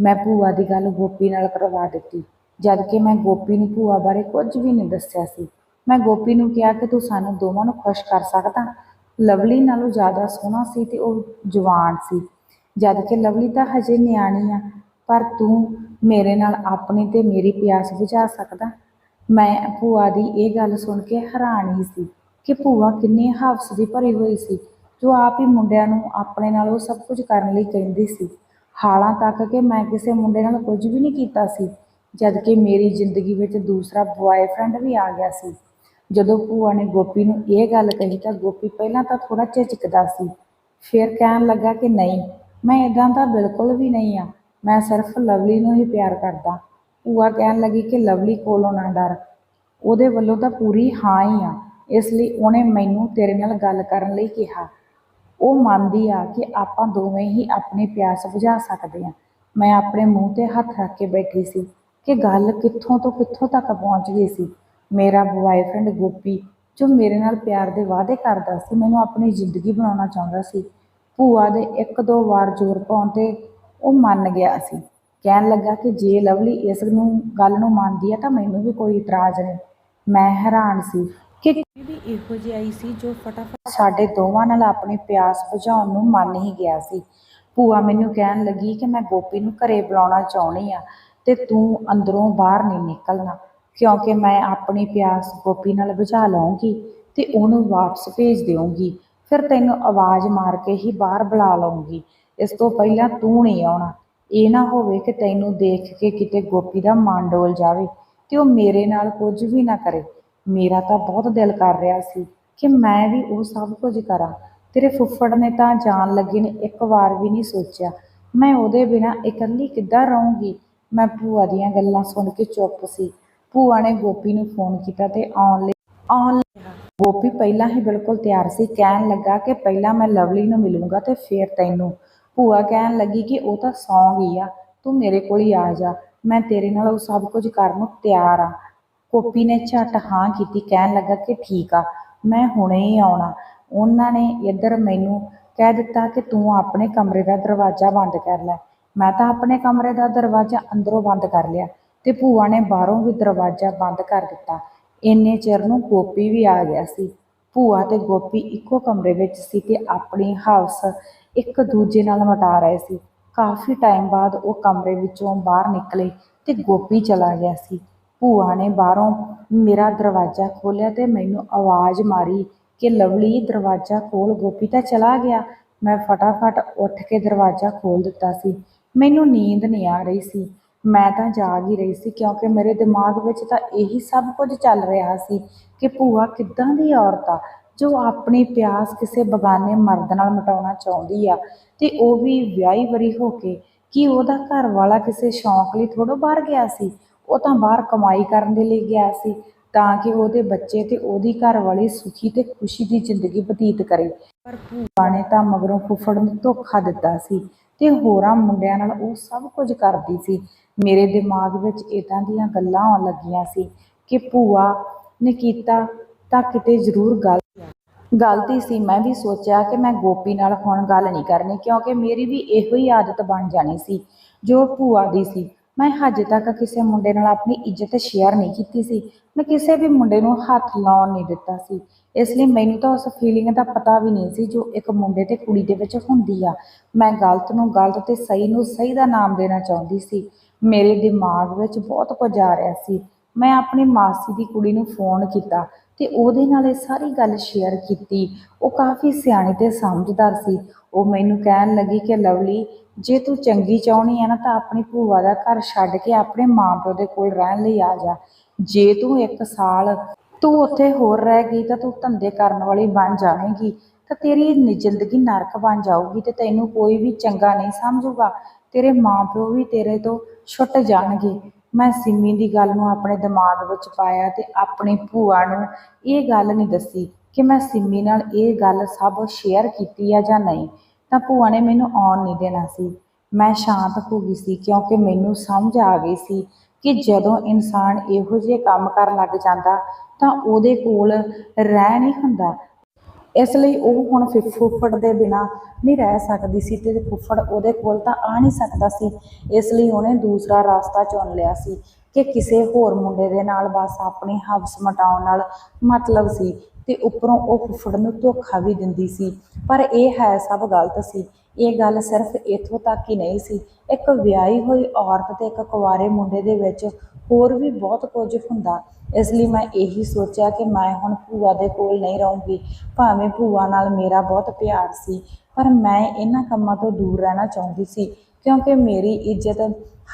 ਮੈਂ ਭੂਆ ਦੀ ਗੱਲ ਗੋਪੀ ਨਾਲ ਕਰਵਾ ਦਿੱਤੀ। ਜਦ ਕਿ ਮੈਂ ਗੋਪੀ ਨੂੰ ਭੂਆ ਬਾਰੇ ਕੁਝ ਵੀ ਨਹੀਂ ਦੱਸਿਆ ਸੀ। ਮੈਂ ਗੋਪੀ ਨੂੰ ਕਿਹਾ ਕਿ ਤੂੰ ਸਾਨੂੰ ਦੋਵਾਂ ਨੂੰ ਖੁਸ਼ ਕਰ ਸਕਦਾ। ਲਵਲੀ ਨਾਲੋਂ ਜ਼ਿਆਦਾ ਸੋਹਣਾ ਸੀ ਤੇ ਉਹ ਜਵਾਨ ਸੀ। ਜਦ ਕਿ ਲਵਲੀ ਤਾਂ ਹਜੇ ਨਿਆਣੀ ਆ, ਪਰ ਤੂੰ ਮੇਰੇ ਨਾਲ ਆਪਣੀ ਤੇ ਮੇਰੀ ਪਿਆਸ ਬੁਝਾ ਸਕਦਾ। ਮੈਂ ਭੂਆ ਦੀ ਇਹ ਗੱਲ ਸੁਣ ਕੇ ਹੈਰਾਨ ਹੀ ਸੀ ਕਿ ਭੂਆ ਕਿੰਨੀ ਹਵਸ ਦੀ ਭਰੀ ਹੋਈ ਸੀ। ਜੋ ਆਪ ਹੀ ਮੁੰਡਿਆਂ ਨੂੰ ਆਪਣੇ ਨਾਲ ਉਹ ਸਭ ਕੁਝ ਕਰਨ ਲਈ ਕਹਿੰਦੀ ਸੀ। ਹਾਲਾਂ ਤੱਕ ਕਿ ਮੈਂ ਕਿਸੇ ਮੁੰਡੇ ਨਾਲ ਕੁਝ ਵੀ ਨਹੀਂ ਕੀਤਾ ਸੀ, ਜਦ ਕਿ ਮੇਰੀ ਜ਼ਿੰਦਗੀ ਵਿੱਚ ਦੂਸਰਾ ਬੁਆਏਫ੍ਰੈਂਡ ਵੀ ਆ ਗਿਆ ਸੀ। ਜਦੋਂ ਭੂਆ ਨੇ ਗੋਪੀ ਨੂੰ ਇਹ ਗੱਲ ਕਹੀ ਤਾਂ ਗੋਪੀ ਪਹਿਲਾਂ ਤਾਂ ਥੋੜਾ ਝਿਜਕਦਾ ਸੀ। ਫਿਰ ਕਹਿਣ ਲੱਗਾ ਕਿ ਨਹੀਂ, ਮੈਂ ਇਦਾਂ ਦਾ ਬਿਲਕੁਲ ਵੀ ਨਹੀਂ ਆ, ਮੈਂ ਸਿਰਫ ਲਵਲੀ ਨੂੰ ਹੀ ਪਿਆਰ ਕਰਦਾ। ਭੂਆ ਕਹਿਣ ਲੱਗੀ ਕਿ ਲਵਲੀ ਕੋਲੋਂ ਨਾ ਡਰ, ਉਹਦੇ ਵੱਲੋਂ ਤਾਂ ਪੂਰੀ ਹਾਂ ਹੀ ਆ, ਇਸ ਲਈ ਉਹਨੇ ਮੈਨੂੰ ਤੇਰੇ ਨਾਲ ਗੱਲ ਕਰਨ ਲਈ ਕਿਹਾ। ਉਹ ਮੰਨਦੀ ਆ ਕਿ ਆਪਾਂ ਦੋਵੇਂ ਹੀ ਆਪਣੇ ਪਿਆਸ ਬੁਝਾ ਸਕਦੇ ਆ। ਮੈਂ ਆਪਣੇ ਮੂੰਹ ਤੇ ਹੱਥ ਰੱਖ ਕੇ ਬੈਠੀ ਸੀ ਕਿ ਗੱਲ ਕਿੱਥੋਂ ਤੋਂ ਕਿੱਥੋਂ ਤੱਕ ਪਹੁੰਚ ਗਈ ਸੀ। ਮੇਰਾ ਬੁਆਏਫ੍ਰੈਂਡ ਗੋਪੀ, ਜੋ ਮੇਰੇ ਨਾਲ ਪਿਆਰ ਦੇ ਵਾਅਦੇ ਕਰਦਾ ਸੀ, ਮੈਨੂੰ ਆਪਣੀ ਜ਼ਿੰਦਗੀ ਬਣਾਉਣਾ ਚਾਹੁੰਦਾ ਸੀ। ਭੂਆ ਦੇ ਇੱਕ ਦੋ ਵਾਰ ਜ਼ੋਰ ਪਾਉਣ ਤੇ ਉਹ ਮੰਨ ਗਿਆ ਸੀ। ਕਹਿਣ ਲੱਗਾ ਕਿ ਜੇ ਲਵਲੀ ਇਸ ਨੂੰ, ਗੱਲ ਨੂੰ ਮੰਨਦੀ ਆ ਤਾਂ ਮੈਨੂੰ ਵੀ ਕੋਈ ਇਤਰਾਜ਼ ਨਹੀਂ। ਮੈਂ ਹੈਰਾਨ ਸੀ ਕਿ ਇਹੋ ਜਿਹੀ ਆਈ ਸੀ ਜੋ ਫਟਾਫਟ ਸਾਡੇ ਦੋਵਾਂ ਨਾਲ ਆਪਣੀ ਪਿਆਸ ਬੁਝਾਉਣ ਨੂੰ ਮੰਨ ਹੀ ਗਿਆ ਸੀ। ਭੂਆ ਮੈਨੂੰ ਕਹਿਣ ਲੱਗੀ ਕਿ ਮੈਂ ਗੋਪੀ ਨੂੰ ਘਰੇ ਬੁਲਾਉਣਾ ਚਾਹੁੰਦੀ ਆ ਤੇ ਤੂੰ ਅੰਦਰੋਂ ਬਾਹਰ ਨਹੀਂ ਨਿਕਲਣਾ, ਕਿਉਂਕਿ ਮੈਂ ਆਪਣੀ ਪਿਆਸ ਗੋਪੀ ਨਾਲ ਬੁਝਾ ਲਵਾਂਗੀ ਤੇ ਉਹਨੂੰ ਵਾਪਸ ਭੇਜ ਦੇਵਾਂਗੀ ਫਿਰ ਤੈਨੂੰ ਆਵਾਜ਼ ਮਾਰ ਕੇ ਹੀ ਬਾਹਰ ਬੁਲਾ ਲਵਾਂਗੀ ਇਸ ਤੋਂ ਪਹਿਲਾਂ ਤੂੰ ਨਹੀਂ ਆਉਣਾ। ਇਹ ਨਾ ਹੋਵੇ ਕਿ ਤੈਨੂੰ ਦੇਖ ਕੇ ਕਿਤੇ ਗੋਪੀ ਦਾ ਮਨ ਡੋਲ ਜਾਵੇ ਤੇ ਉਹ ਮੇਰੇ ਨਾਲ ਕੁਝ ਵੀ ਨਾ ਕਰੇ। ਮੇਰਾ ਤਾਂ ਬਹੁਤ ਦਿਲ ਕਰ ਰਿਹਾ ਸੀ ਕਿ ਮੈਂ ਵੀ ਉਹ ਸਭ ਕੁਝ ਕਰਾਂ। ਤੇਰੇ ਫੁੱਫੜ ਨੇ ਤਾਂ ਜਾਣ ਲੱਗੇ ਨੇ, ਇੱਕ ਵਾਰ ਵੀ ਨਹੀਂ ਸੋਚਿਆ। ਮੈਂ ਉਹਦੇ ਬਿਨਾ ਇਕੱਲੀ ਕਿੱਦਾਂ ਰਹੂੰਗੀ? ਮੈਂ ਭੂਆ ਦੀਆਂ ਗੱਲਾਂ ਸੁਣ ਕੇ ਚੁੱਪ ਸੀ। ਭੂਆ ਨੇ ਗੋਪੀ ਨੂੰ ਫੋਨ ਕੀਤਾ ਤੇ ਆਉਣ ਲਈ ਆਉਣ ਗੋਪੀ ਪਹਿਲਾਂ ਹੀ ਬਿਲਕੁਲ ਤਿਆਰ ਸੀ, ਕਹਿਣ ਲੱਗਾ ਕਿ ਪਹਿਲਾਂ ਮੈਂ ਲਵਲੀ ਨੂੰ ਮਿਲੂੰਗਾ ਤੇ ਫਿਰ ਤੈਨੂੰ। ਭੂਆ ਕਹਿਣ ਲੱਗੀ ਕਿ ਉਹ ਤਾਂ ਸੌਂ ਗਈ ਆ, ਤੂੰ ਮੇਰੇ ਕੋਲ ਹੀ ਆ ਜਾ। ਮੈਂ ਤੇਰੇ ਨਾਲ ਉਹ ਸਭ ਕੁਝ ਕਰਨ ਨੂੰ ਤਿਆਰ ਆ। ਗੋਪੀ ਨੇ ਝੱਟ ਹਾਂ ਕੀਤੀ, ਕਹਿਣ ਲੱਗਾ ਕਿ ਠੀਕ ਆ, ਮੈਂ ਹੁਣੇ ਹੀ ਆਉਣਾ। ਉਹਨਾਂ ਨੇ ਇੱਧਰ ਮੈਨੂੰ ਕਹਿ ਦਿੱਤਾ ਕਿ ਤੂੰ ਆਪਣੇ ਕਮਰੇ ਦਾ ਦਰਵਾਜ਼ਾ ਬੰਦ ਕਰ ਲੈ। ਮੈਂ ਤਾਂ ਆਪਣੇ ਕਮਰੇ ਦਾ ਦਰਵਾਜ਼ਾ ਅੰਦਰੋਂ ਬੰਦ ਕਰ ਲਿਆ ਤੇ ਭੂਆ ਨੇ ਬਾਹਰੋਂ ਵੀ ਦਰਵਾਜ਼ਾ ਬੰਦ ਕਰ ਦਿੱਤਾ। ਇੰਨੇ ਚਿਰ ਨੂੰ ਗੋਪੀ ਵੀ ਆ ਗਿਆ ਸੀ। ਭੂਆ ਤੇ ਗੋਪੀ ਇੱਕੋ ਕਮਰੇ ਵਿੱਚ ਸੀ ਤੇ ਆਪਣੀ ਹਾਊਸ ਇੱਕ ਦੂਜੇ ਨਾਲ ਮਟਾ ਰਹੇ ਸੀ। ਕਾਫੀ ਟਾਈਮ ਬਾਅਦ ਉਹ ਕਮਰੇ ਵਿੱਚੋਂ ਬਾਹਰ ਨਿਕਲੇ ਤੇ ਗੋਪੀ ਚਲਾ ਗਿਆ ਸੀ। ਭੂਆ ਨੇ ਬਾਹਰੋਂ ਮੇਰਾ ਦਰਵਾਜ਼ਾ ਖੋਲ੍ਹਿਆ ਤੇ ਮੈਨੂੰ ਆਵਾਜ਼ ਮਾਰੀ ਕਿ, ਲਵਲੀ, ਦਰਵਾਜ਼ਾ ਖੋਲ ਗੋਪੀ ਤਾਂ ਚਲਾ ਗਿਆ। ਮੈਂ ਫਟਾਫਟ ਉੱਠ ਕੇ ਦਰਵਾਜ਼ਾ ਖੋਲ ਦਿੱਤਾ ਸੀ। ਮੈਨੂੰ ਨੀਂਦ ਨਹੀਂ ਆ ਰਹੀ ਸੀ। ਮੈਂ ਤਾਂ ਜਾਗ ਹੀ ਰਹੀ ਸੀ ਕਿਉਂਕਿ ਮੇਰੇ ਦਿਮਾਗ ਵਿੱਚ ਤਾਂ ਇਹੀ ਸਭ ਕੁਝ ਚੱਲ ਰਿਹਾ ਸੀ ਕਿ ਭੂਆ ਕਿੱਦਾਂ ਦੀ ਔਰਤ ਆ, ਜੋ ਆਪਣੀ ਪਿਆਸ ਕਿਸੇ ਬਗਾਨੇ ਮਰਦ ਨਾਲ ਮਿਟਾਉਣਾ ਚਾਹੁੰਦੀ ਆ। ਤੇ ਉਹ ਵੀ ਵਿਆਹੀ ਵਰੀ ਹੋ ਕੇ ਕਿ ਉਹਦਾ ਘਰ ਵਾਲਾ ਕਿਸੇ ਸ਼ੌਂਕ ਲਈ ਥੋੜ੍ਹਾ ਬਾਹਰ ਗਿਆ ਸੀ? ਉਹ ਤਾਂ ਬਾਹਰ ਕਮਾਈ ਕਰਨ ਦੇ ਲਈ ਗਿਆ ਸੀ, ਤਾਂ ਕਿ ਉਹਦੇ ਬੱਚੇ ਤੇ ਉਹਦੀ ਘਰ ਵਾਲੀ ਸੁਖੀ ਤੇ ਖੁਸ਼ੀ ਦੀ ਜ਼ਿੰਦਗੀ ਬਤੀਤ ਕਰੇ। ਪਰ ਭੂਆ ਨੇ ਤਾਂ ਮਗਰੋਂ ਫੁੱਫੜ ਨੂੰ ਧੋਖਾ ਦਿੱਤਾ ਸੀ ਤੇ ਹੋਰਾਂ ਮੁੰਡਿਆਂ ਨਾਲ ਉਹ ਸਭ ਕੁਝ ਕਰਦੀ ਸੀ। ਮੇਰੇ ਦਿਮਾਗ ਵਿੱਚ ਇਦਾਂ ਦੀਆਂ ਗੱਲਾਂ ਆਉਣ ਲੱਗੀਆਂ ਸੀ ਕਿ ਭੂਆ ਨੇ ਕੀਤਾ ਤਾਂ ਕਿਤੇ ਜ਼ਰੂਰ ਗਲਤ ਗਲਤੀ ਸੀ, ਮੈਂ ਵੀ ਸੋਚਿਆ ਕਿ ਮੈਂ ਗੋਪੀ ਨਾਲ ਹੁਣ ਗੱਲ ਨਹੀਂ ਕਰਨੀ, ਕਿਉਂਕਿ ਮੇਰੀ ਵੀ ਇਹੋ ਹੀ ਆਦਤ ਬਣ ਜਾਣੀ ਸੀ, ਜੋ ਭੂਆ ਦੀ ਸੀ। ਮੈਂ ਹਜੇ ਤੱਕ ਕਿਸੇ ਮੁੰਡੇ ਨਾਲ ਆਪਣੀ ਇੱਜ਼ਤ ਸ਼ੇਅਰ ਨਹੀਂ ਕੀਤੀ ਸੀ। ਮੈਂ ਕਿਸੇ ਵੀ ਮੁੰਡੇ ਨੂੰ ਹੱਥ ਲਾਉਣ ਨਹੀਂ ਦਿੱਤਾ ਸੀ। ਇਸ ਲਈ ਮੈਨੂੰ ਤਾਂ ਉਸ ਫੀਲਿੰਗ ਦਾ ਪਤਾ ਵੀ ਨਹੀਂ ਸੀ ਜੋ ਇੱਕ ਮੁੰਡੇ ਤੇ ਕੁੜੀ ਦੇ ਵਿੱਚ ਹੁੰਦੀ ਆ। ਮੈਂ ਗਲਤ ਨੂੰ ਗਲਤ ਤੇ ਸਹੀ ਨੂੰ ਸਹੀ ਦਾ ਨਾਮ ਦੇਣਾ ਚਾਹੁੰਦੀ ਸੀ। ਮੇਰੇ ਦਿਮਾਗ ਵਿੱਚ ਬਹੁਤ ਕੁਝ ਆ ਰਿਹਾ ਸੀ। ਮੈਂ ਆਪਣੀ ਮਾਸੀ ਦੀ ਕੁੜੀ ਨੂੰ ਫੋਨ ਕੀਤਾ। ਤੇ ਉਹਦੇ ਨਾਲ ਇਹ ਸਾਰੀ ਗੱਲ ਸ਼ੇਅਰ ਕੀਤੀ। ਉਹ ਕਾਫੀ ਸਿਆਣੀ ਤੇ ਸਮਝਦਾਰ ਸੀ। ਉਹ ਮੈਨੂੰ ਕਹਿਣ ਲੱਗੀ ਕਿ, ਲਵਲੀ, ਜੇ ਤੂੰ ਚੰਗੀ ਚਾਹਣੀ ਹੈ ਨਾ, ਤਾਂ ਆਪਣੀ ਭੂਆ ਦਾ ਘਰ ਛੱਡ ਕੇ ਆਪਣੇ ਮਾਂ ਪਿਓ ਦੇ ਕੋਲ ਰਹਿਣ ਲਈ ਆ ਜਾ। ਜੇ ਤੂੰ ਇੱਕ ਸਾਲ ਤੂੰ ਉੱਥੇ ਹੋਰ ਰਹਿ ਗਈ, ਤਾਂ ਤੂੰ ਧੰਦੇ ਕਰਨ ਵਾਲੀ ਬਣ ਜਾਵੇਂਗੀ। ਤਾਂ ਤੇਰੀ ਜ਼ਿੰਦਗੀ ਨਰਕ ਬਣ ਜਾਊਗੀ ਤੇ ਤੈਨੂੰ ਕੋਈ ਵੀ ਚੰਗਾ ਨਹੀਂ ਸਮਝੂਗਾ। ਤੇਰੇ ਮਾਂ ਪਿਓ ਵੀ ਤੇਰੇ ਤੋਂ ਛੁੱਟ ਜਾਣਗੇ। ਮੈਂ ਸਿੰਮੀ ਦੀ ਗੱਲ ਨੂੰ ਆਪਣੇ ਦਿਮਾਗ ਵਿੱਚ ਪਾਇਆ ਤੇ ਆਪਣੀ ਭੂਆ ਨੂੰ ਇਹ ਗੱਲ ਨਹੀਂ ਦੱਸੀ ਕਿ ਮੈਂ ਸਿੰਮੀ ਨਾਲ ਇਹ ਗੱਲ ਸਭ ਸ਼ੇਅਰ ਕੀਤੀ ਆ ਜਾਂ ਨਹੀਂ। ਤਾਂ ਭੂਆ ਨੇ ਮੈਨੂੰ ਆਉਣ ਨਹੀਂ ਦੇਣਾ ਸੀ। ਮੈਂ ਸ਼ਾਂਤ ਹੋ ਗਈ ਸੀ ਕਿਉਂਕਿ ਮੈਨੂੰ ਸਮਝ ਆ ਗਈ ਸੀ ਕਿ ਜਦੋਂ ਇਨਸਾਨ ਇਹੋ ਜਿਹੇ ਕੰਮ ਕਰਨ ਲੱਗ ਜਾਂਦਾ ਤਾਂ ਉਹਦੇ ਕੋਲ ਰਹਿ ਨਹੀਂ ਹੁੰਦਾ। ਇਸ ਲਈ ਉਹ ਹੁਣ ਫਿ- ਫੁੱਫੜ ਦੇ ਬਿਨਾ ਨਹੀਂ ਰਹਿ ਸਕਦੀ ਸੀ ਤੇ ਫੁੱਫੜ ਉਹਦੇ ਕੋਲ ਤਾਂ ਆ ਨਹੀਂ ਸਕਦਾ ਸੀ। ਇਸ ਲਈ ਉਹਨੇ ਦੂਸਰਾ ਰਾਸਤਾ ਚੁਣ ਲਿਆ ਸੀ ਕਿ ਕਿਸੇ ਹੋਰ ਮੁੰਡੇ ਦੇ ਨਾਲ ਬਸ ਆਪਣੀ ਹਵਸ ਮਟਾਉਣ ਨਾਲ ਮਤਲਬ ਸੀ ਤੇ ਉੱਪਰੋਂ ਉਹ ਫੁੱਫੜ ਨੂੰ ਧੋਖਾ ਵੀ ਦਿੰਦੀ ਸੀ। ਪਰ ਇਹ ਹੈ ਸਭ ਗਲਤ ਸੀ। ਇਹ ਗੱਲ ਸਿਰਫ ਇੱਥੋਂ ਤੱਕ ਹੀ ਨਹੀਂ ਸੀ। ਇੱਕ ਵਿਆਹੀ ਹੋਈ ਔਰਤ ਤੇ ਇੱਕ ਕੁਆਰੇ ਮੁੰਡੇ ਦੇ ਵਿੱਚ ਹੋਰ ਵੀ ਬਹੁਤ ਕੁਝ ਹੁੰਦਾ। ਇਸ ਲਈ ਮੈਂ ਇਹੀ ਸੋਚਿਆ ਕਿ ਮੈਂ ਹੁਣ ਭੂਆ ਦੇ ਕੋਲ ਨਹੀਂ ਰਹੂੰਗੀ। ਭਾਵੇਂ ਭੂਆ ਨਾਲ ਮੇਰਾ ਬਹੁਤ ਪਿਆਰ ਸੀ, ਪਰ ਮੈਂ ਇਹਨਾਂ ਕੰਮਾਂ ਤੋਂ ਦੂਰ ਰਹਿਣਾ ਚਾਹੁੰਦੀ ਸੀ, ਕਿਉਂਕਿ ਮੇਰੀ ਇੱਜ਼ਤ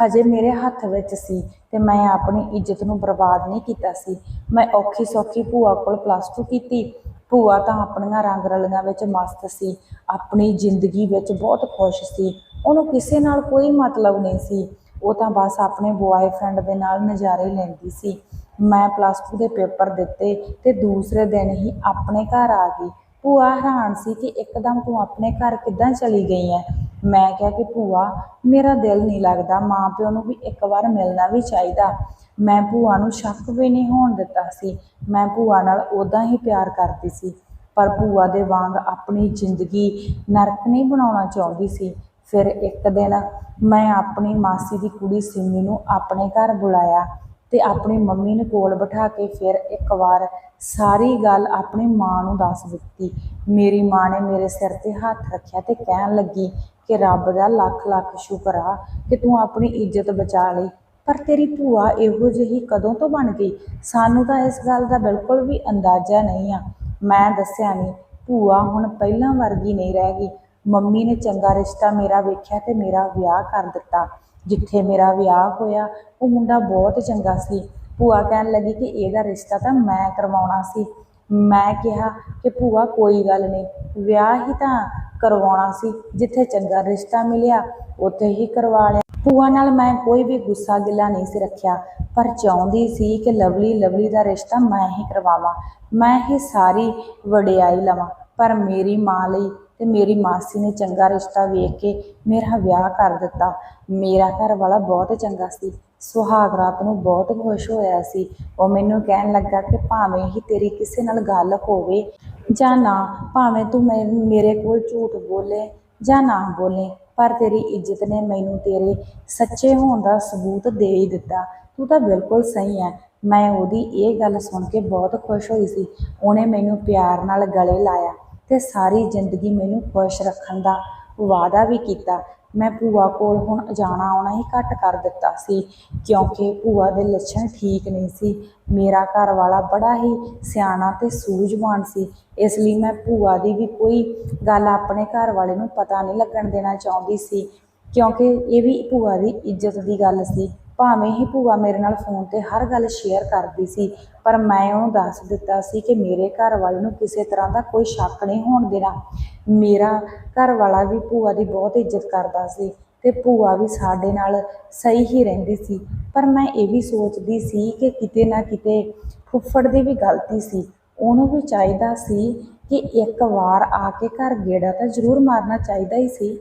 ਹਜੇ ਮੇਰੇ ਹੱਥ ਵਿੱਚ ਸੀ ਤੇ ਮੈਂ ਆਪਣੀ ਇੱਜ਼ਤ ਨੂੰ ਬਰਬਾਦ ਨਹੀਂ ਕੀਤਾ ਸੀ। ਮੈਂ ਔਖੀ ਸੌਖੀ ਭੂਆ ਕੋਲ ਪਲੱਸ 2 ਕੀਤੀ। ਭੂਆ ਤਾਂ ਆਪਣੀਆਂ ਰੰਗ ਰਲੀਆਂ ਵਿੱਚ ਮਸਤ ਸੀ, ਆਪਣੀ ਜ਼ਿੰਦਗੀ ਵਿੱਚ ਬਹੁਤ ਖੁਸ਼ ਸੀ। ਉਹਨੂੰ ਕਿਸੇ ਨਾਲ ਕੋਈ ਮਤਲਬ ਨਹੀਂ ਸੀ। ਉਹ ਤਾਂ ਬਸ ਆਪਣੇ ਬੁਆਏਫ੍ਰੈਂਡ ਦੇ ਨਾਲ ਨਜ਼ਾਰੇ ਲੈਂਦੀ ਸੀ। ਮੈਂ ਪਲੱਸ 2 ਦੇ ਪੇਪਰ ਦਿੱਤੇ ਤੇ ਦੂਸਰੇ ਦਿਨ ਹੀ ਆਪਣੇ ਘਰ ਆ ਗਈ। ਭੂਆ ਹੈਰਾਨ ਸੀ ਕਿ ਇੱਕਦਮ ਤੂੰ ਆਪਣੇ ਘਰ ਕਿੱਦਾਂ ਚਲੀ ਗਈ ਹੈ ਮੈਂ ਕਿਹਾ ਕਿ ਭੂਆ, ਮੇਰਾ ਦਿਲ ਨਹੀਂ ਲੱਗਦਾ ਮਾਂ ਪਿਓ ਨੂੰ ਵੀ ਇੱਕ ਵਾਰ ਮਿਲਣਾ ਵੀ ਚਾਹੀਦਾ। ਮੈਂ ਭੂਆ ਨੂੰ ਸ਼ੱਕ ਵੀ ਨਹੀਂ ਹੋਣ ਦਿੱਤਾ ਸੀ। ਮੈਂ ਭੂਆ ਨਾਲ ਉਦਾਂ ਹੀ ਪਿਆਰ ਕਰਦੀ ਸੀ। ਪਰ ਭੂਆ ਦੇ ਵਾਂਗ ਆਪਣੀ ਜ਼ਿੰਦਗੀ ਨਰਕ ਨਹੀਂ ਬਣਾਉਣਾ ਚਾਹੁੰਦੀ ਸੀ। ਫਿਰ ਇੱਕ ਦਿਨ ਮੈਂ ਆਪਣੀ ਮਾਸੀ ਦੀ ਕੁੜੀ ਸਿੰਮੀ ਨੂੰ ਆਪਣੇ ਘਰ ਬੁਲਾਇਆ। ਤੇ ਆਪਣੀ ਮੰਮੀ ਨੂੰ ਕੋਲ ਬਿਠਾ ਕੇ ਫਿਰ ਇੱਕ ਵਾਰ ਸਾਰੀ ਗੱਲ ਆਪਣੀ ਮਾਂ ਨੂੰ ਦੱਸ ਦਿੱਤੀ। ਮੇਰੀ ਮਾਂ ਨੇ ਮੇਰੇ ਸਿਰ ਤੇ ਹੱਥ ਰੱਖਿਆ ਤੇ ਕਹਿਣ ਲੱਗੀ ਕਿ ਰੱਬ ਦਾ ਲੱਖ ਲੱਖ ਸ਼ੁਕਰ ਆ ਕਿ ਤੂੰ ਆਪਣੀ ਇੱਜ਼ਤ ਬਚਾ ਲਈ। ਪਰ ਤੇਰੀ ਭੂਆ ਇਹੋ ਜਿਹੀ ਕਦੋਂ ਤੋਂ ਬਣ ਗਈ? ਸਾਨੂੰ ਤਾਂ ਇਸ ਗੱਲ ਦਾ ਬਿਲਕੁਲ ਵੀ ਅੰਦਾਜ਼ਾ ਨਹੀਂ ਆ। ਮੈਂ ਦੱਸਿਆ ਨਹੀਂ ਭੂਆ ਹੁਣ ਪਹਿਲਾਂ ਵਰਗੀ ਨਹੀਂ ਰਹਿ ਗਈ। ਮੰਮੀ ਨੇ ਚੰਗਾ ਰਿਸ਼ਤਾ ਮੇਰਾ ਵੇਖਿਆ ਤੇ ਮੇਰਾ ਵਿਆਹ ਕਰ ਦਿੱਤਾ। ਜਿੱਥੇ ਮੇਰਾ ਵਿਆਹ ਹੋਇਆ, ਉਹ ਮੁੰਡਾ ਬਹੁਤ ਚੰਗਾ ਸੀ। ਭੂਆ ਕਹਿਣ ਲੱਗੀ ਕਿ ਇਹਦਾ ਰਿਸ਼ਤਾ ਤਾਂ ਮੈਂ ਕਰਵਾਉਣਾ ਸੀ। ਮੈਂ ਕਿਹਾ ਕਿ ਭੂਆ, ਕੋਈ ਗੱਲ ਨਹੀਂ। ਵਿਆਹ ਹੀ ਤਾਂ ਕਰਵਾਉਣਾ ਸੀ, ਜਿੱਥੇ ਚੰਗਾ ਰਿਸ਼ਤਾ ਮਿਲਿਆ, ਉੱਥੇ ਹੀ ਕਰਵਾ ਲਿਆ। ਭੂਆ ਨਾਲ ਮੈਂ ਕੋਈ ਵੀ ਗੁੱਸਾ ਗਿਲਾ ਨਹੀਂ ਸੀ ਰੱਖਿਆ, ਪਰ ਚਾਹੁੰਦੀ ਸੀ ਕਿ ਲਵਲੀ ਲਵਲੀ ਦਾ ਰਿਸ਼ਤਾ ਮੈਂ ਹੀ ਕਰਵਾਵਾਂ, ਮੈਂ ਹੀ ਸਾਰੀ ਵਡਿਆਈ ਲਵਾਂ, ਪਰ ਮੇਰੀ ਮਾਂ ਲਈ ਤੇ ਮੇਰੀ ਮਾਸੀ ਨੇ ਚੰਗਾ ਰਿਸ਼ਤਾ ਵੇਖ ਕੇ ਮੇਰਾ ਵਿਆਹ ਕਰ ਦਿੱਤਾ। ਮੇਰਾ ਘਰ ਵਾਲਾ ਬਹੁਤ ਚੰਗਾ ਸੀ। ਸੁਹਾਗ ਰਾਤ ਨੂੰ ਬਹੁਤ ਖੁਸ਼ ਹੋਇਆ ਸੀ। ਉਹ ਮੈਨੂੰ ਕਹਿਣ ਲੱਗਾ ਕਿ ਭਾਵੇਂ ਹੀ ਤੇਰੀ ਕਿਸੇ ਨਾਲ ਗੱਲ ਹੋਵੇ ਜਾਂ ਨਾ, ਭਾਵੇਂ ਤੂੰ ਮੈ- ਮੇਰੇ ਕੋਲ ਝੂਠ ਬੋਲੇ ਜਾਂ ਨਾ ਬੋਲੇ, ਪਰ ਤੇਰੀ ਇੱਜ਼ਤ ਨੇ ਮੈਨੂੰ ਤੇਰੇ ਸੱਚੇ ਹੋਣ ਦਾ ਸਬੂਤ ਦੇ ਹੀ ਦਿੱਤਾ। ਤੂੰ ਤਾਂ ਬਿਲਕੁਲ ਸਹੀ ਹੈ ਮੈਂ ਉਹਦੀ ਇਹ ਗੱਲ ਸੁਣ ਕੇ ਬਹੁਤ ਖੁਸ਼ ਹੋਈ ਸੀ। ਉਹਨੇ ਮੈਨੂੰ ਪਿਆਰ ਨਾਲ ਗਲੇ ਲਾਇਆ। ਤੇ ਸਾਰੀ ਜ਼ਿੰਦਗੀ ਮੈਨੂੰ ਖੁਸ਼ ਰੱਖਣ ਦਾ ਵਾਅਦਾ ਵੀ ਕੀਤਾ। ਮੈਂ ਭੂਆ ਕੋਲ ਹੁਣ ਜਾਣਾ ਆਉਣਾ ਹੀ ਘੱਟ ਕਰ ਦਿੱਤਾ ਸੀ, ਕਿਉਂਕਿ ਭੂਆ ਦੇ ਲੱਛਣ ਠੀਕ ਨਹੀਂ ਸੀ। ਮੇਰਾ ਘਰ ਵਾਲਾ ਬੜਾ ਹੀ ਸਿਆਣਾ ਤੇ ਸੂਝਵਾਨ ਸੀ, ਇਸ ਲਈ ਮੈਂ ਭੂਆ ਦੀ ਵੀ ਕੋਈ ਗੱਲ ਆਪਣੇ ਘਰ ਵਾਲੇ ਨੂੰ ਪਤਾ ਨਹੀਂ ਲੱਗਣ ਦੇਣਾ ਚਾਹੁੰਦੀ ਸੀ, ਕਿਉਂਕਿ ਇਹ ਵੀ ਭੂਆ ਦੀ ਇੱਜ਼ਤ ਦੀ ਗੱਲ ਸੀ। ਭਾਵੇਂ ਹੀ ਭੂਆ ਮੇਰੇ ਨਾਲ ਫੋਨ ਤੇ ਹਰ ਗੱਲ ਸ਼ੇਅਰ ਕਰਦੀ ਸੀ, ਪਰ ਮੈਂ ਉਹਨੂੰ ਦੱਸ ਦਿੱਤਾ ਸੀ ਕਿ ਮੇਰੇ ਘਰ ਵਾਲੇ ਨੂੰ ਕਿਸੇ ਤਰ੍ਹਾਂ ਦਾ ਕੋਈ ਸ਼ੱਕ ਨਹੀਂ ਹੋਣ ਦੇਣਾ। ਮੇਰਾ ਘਰ ਵਾਲਾ ਵੀ ਭੂਆ ਦੀ ਬਹੁਤ ਇੱਜ਼ਤ ਕਰਦਾ ਸੀ ਤੇ ਭੂਆ ਵੀ ਸਾਡੇ ਨਾਲ ਸਹੀ ਹੀ ਰਹਿੰਦੀ ਸੀ। ਪਰ ਮੈਂ ਇਹ ਵੀ ਸੋਚਦੀ ਸੀ ਕਿ ਕਿਤੇ ਨਾ ਕਿਤੇ ਫੁੱਫੜ ਦੀ ਵੀ ਗਲਤੀ ਸੀ। ਉਹਨੂੰ ਵੀ ਚਾਹੀਦਾ ਸੀ ਕਿ ਇੱਕ ਵਾਰ ਆ ਕੇ ਘਰ ਗੇੜਾ ਤਾਂ ਜ਼ਰੂਰ ਮਾਰਨਾ ਚਾਹੀਦਾ ਹੀ ਸੀ।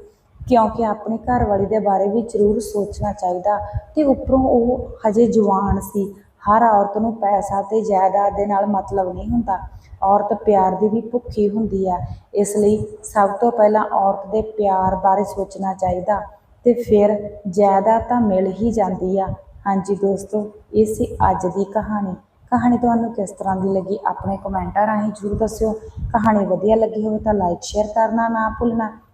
ਕਿਉਂਕਿ ਆਪਣੇ ਘਰ ਵਾਲੀ ਦੇ ਬਾਰੇ ਵੀ ਜ਼ਰੂਰ ਸੋਚਣਾ ਚਾਹੀਦਾ ਤੇ ਉੱਪਰੋਂ ਉਹ ਹਜੇ ਜਵਾਨ ਸੀ। ਹਰ ਔਰਤ ਨੂੰ ਪੈਸਾ ਤੇ ਜਾਇਦਾਦ ਦੇ ਨਾਲ ਮਤਲਬ ਨਹੀਂ ਹੁੰਦਾ। ਔਰਤ ਪਿਆਰ ਦੀ ਵੀ ਭੁੱਖੀ ਹੁੰਦੀ ਆ ਇਸ ਲਈ ਸਭ ਤੋਂ ਪਹਿਲਾਂ ਔਰਤ ਦੇ ਪਿਆਰ ਬਾਰੇ ਸੋਚਣਾ ਚਾਹੀਦਾ ਤੇ ਫਿਰ ਜਾਇਦਾਦ ਤਾਂ ਮਿਲ ਹੀ ਜਾਂਦੀ ਆ। ਹਾਂਜੀ ਦੋਸਤੋ, ਇਹ ਸੀ ਅੱਜ ਦੀ ਕਹਾਣੀ। ਕਹਾਣੀ ਤੁਹਾਨੂੰ ਕਿਸ ਤਰ੍ਹਾਂ ਦੀ ਲੱਗੀ ਆਪਣੇ ਕਮੈਂਟਾਂ ਰਾਹੀਂ ਜ਼ਰੂਰ ਦੱਸਿਓ। ਕਹਾਣੀ ਵਧੀਆ ਲੱਗੀ ਹੋਵੇ ਤਾਂ ਲਾਈਕ ਸ਼ੇਅਰ ਕਰਨਾ ਨਾ ਭੁੱਲਣਾ।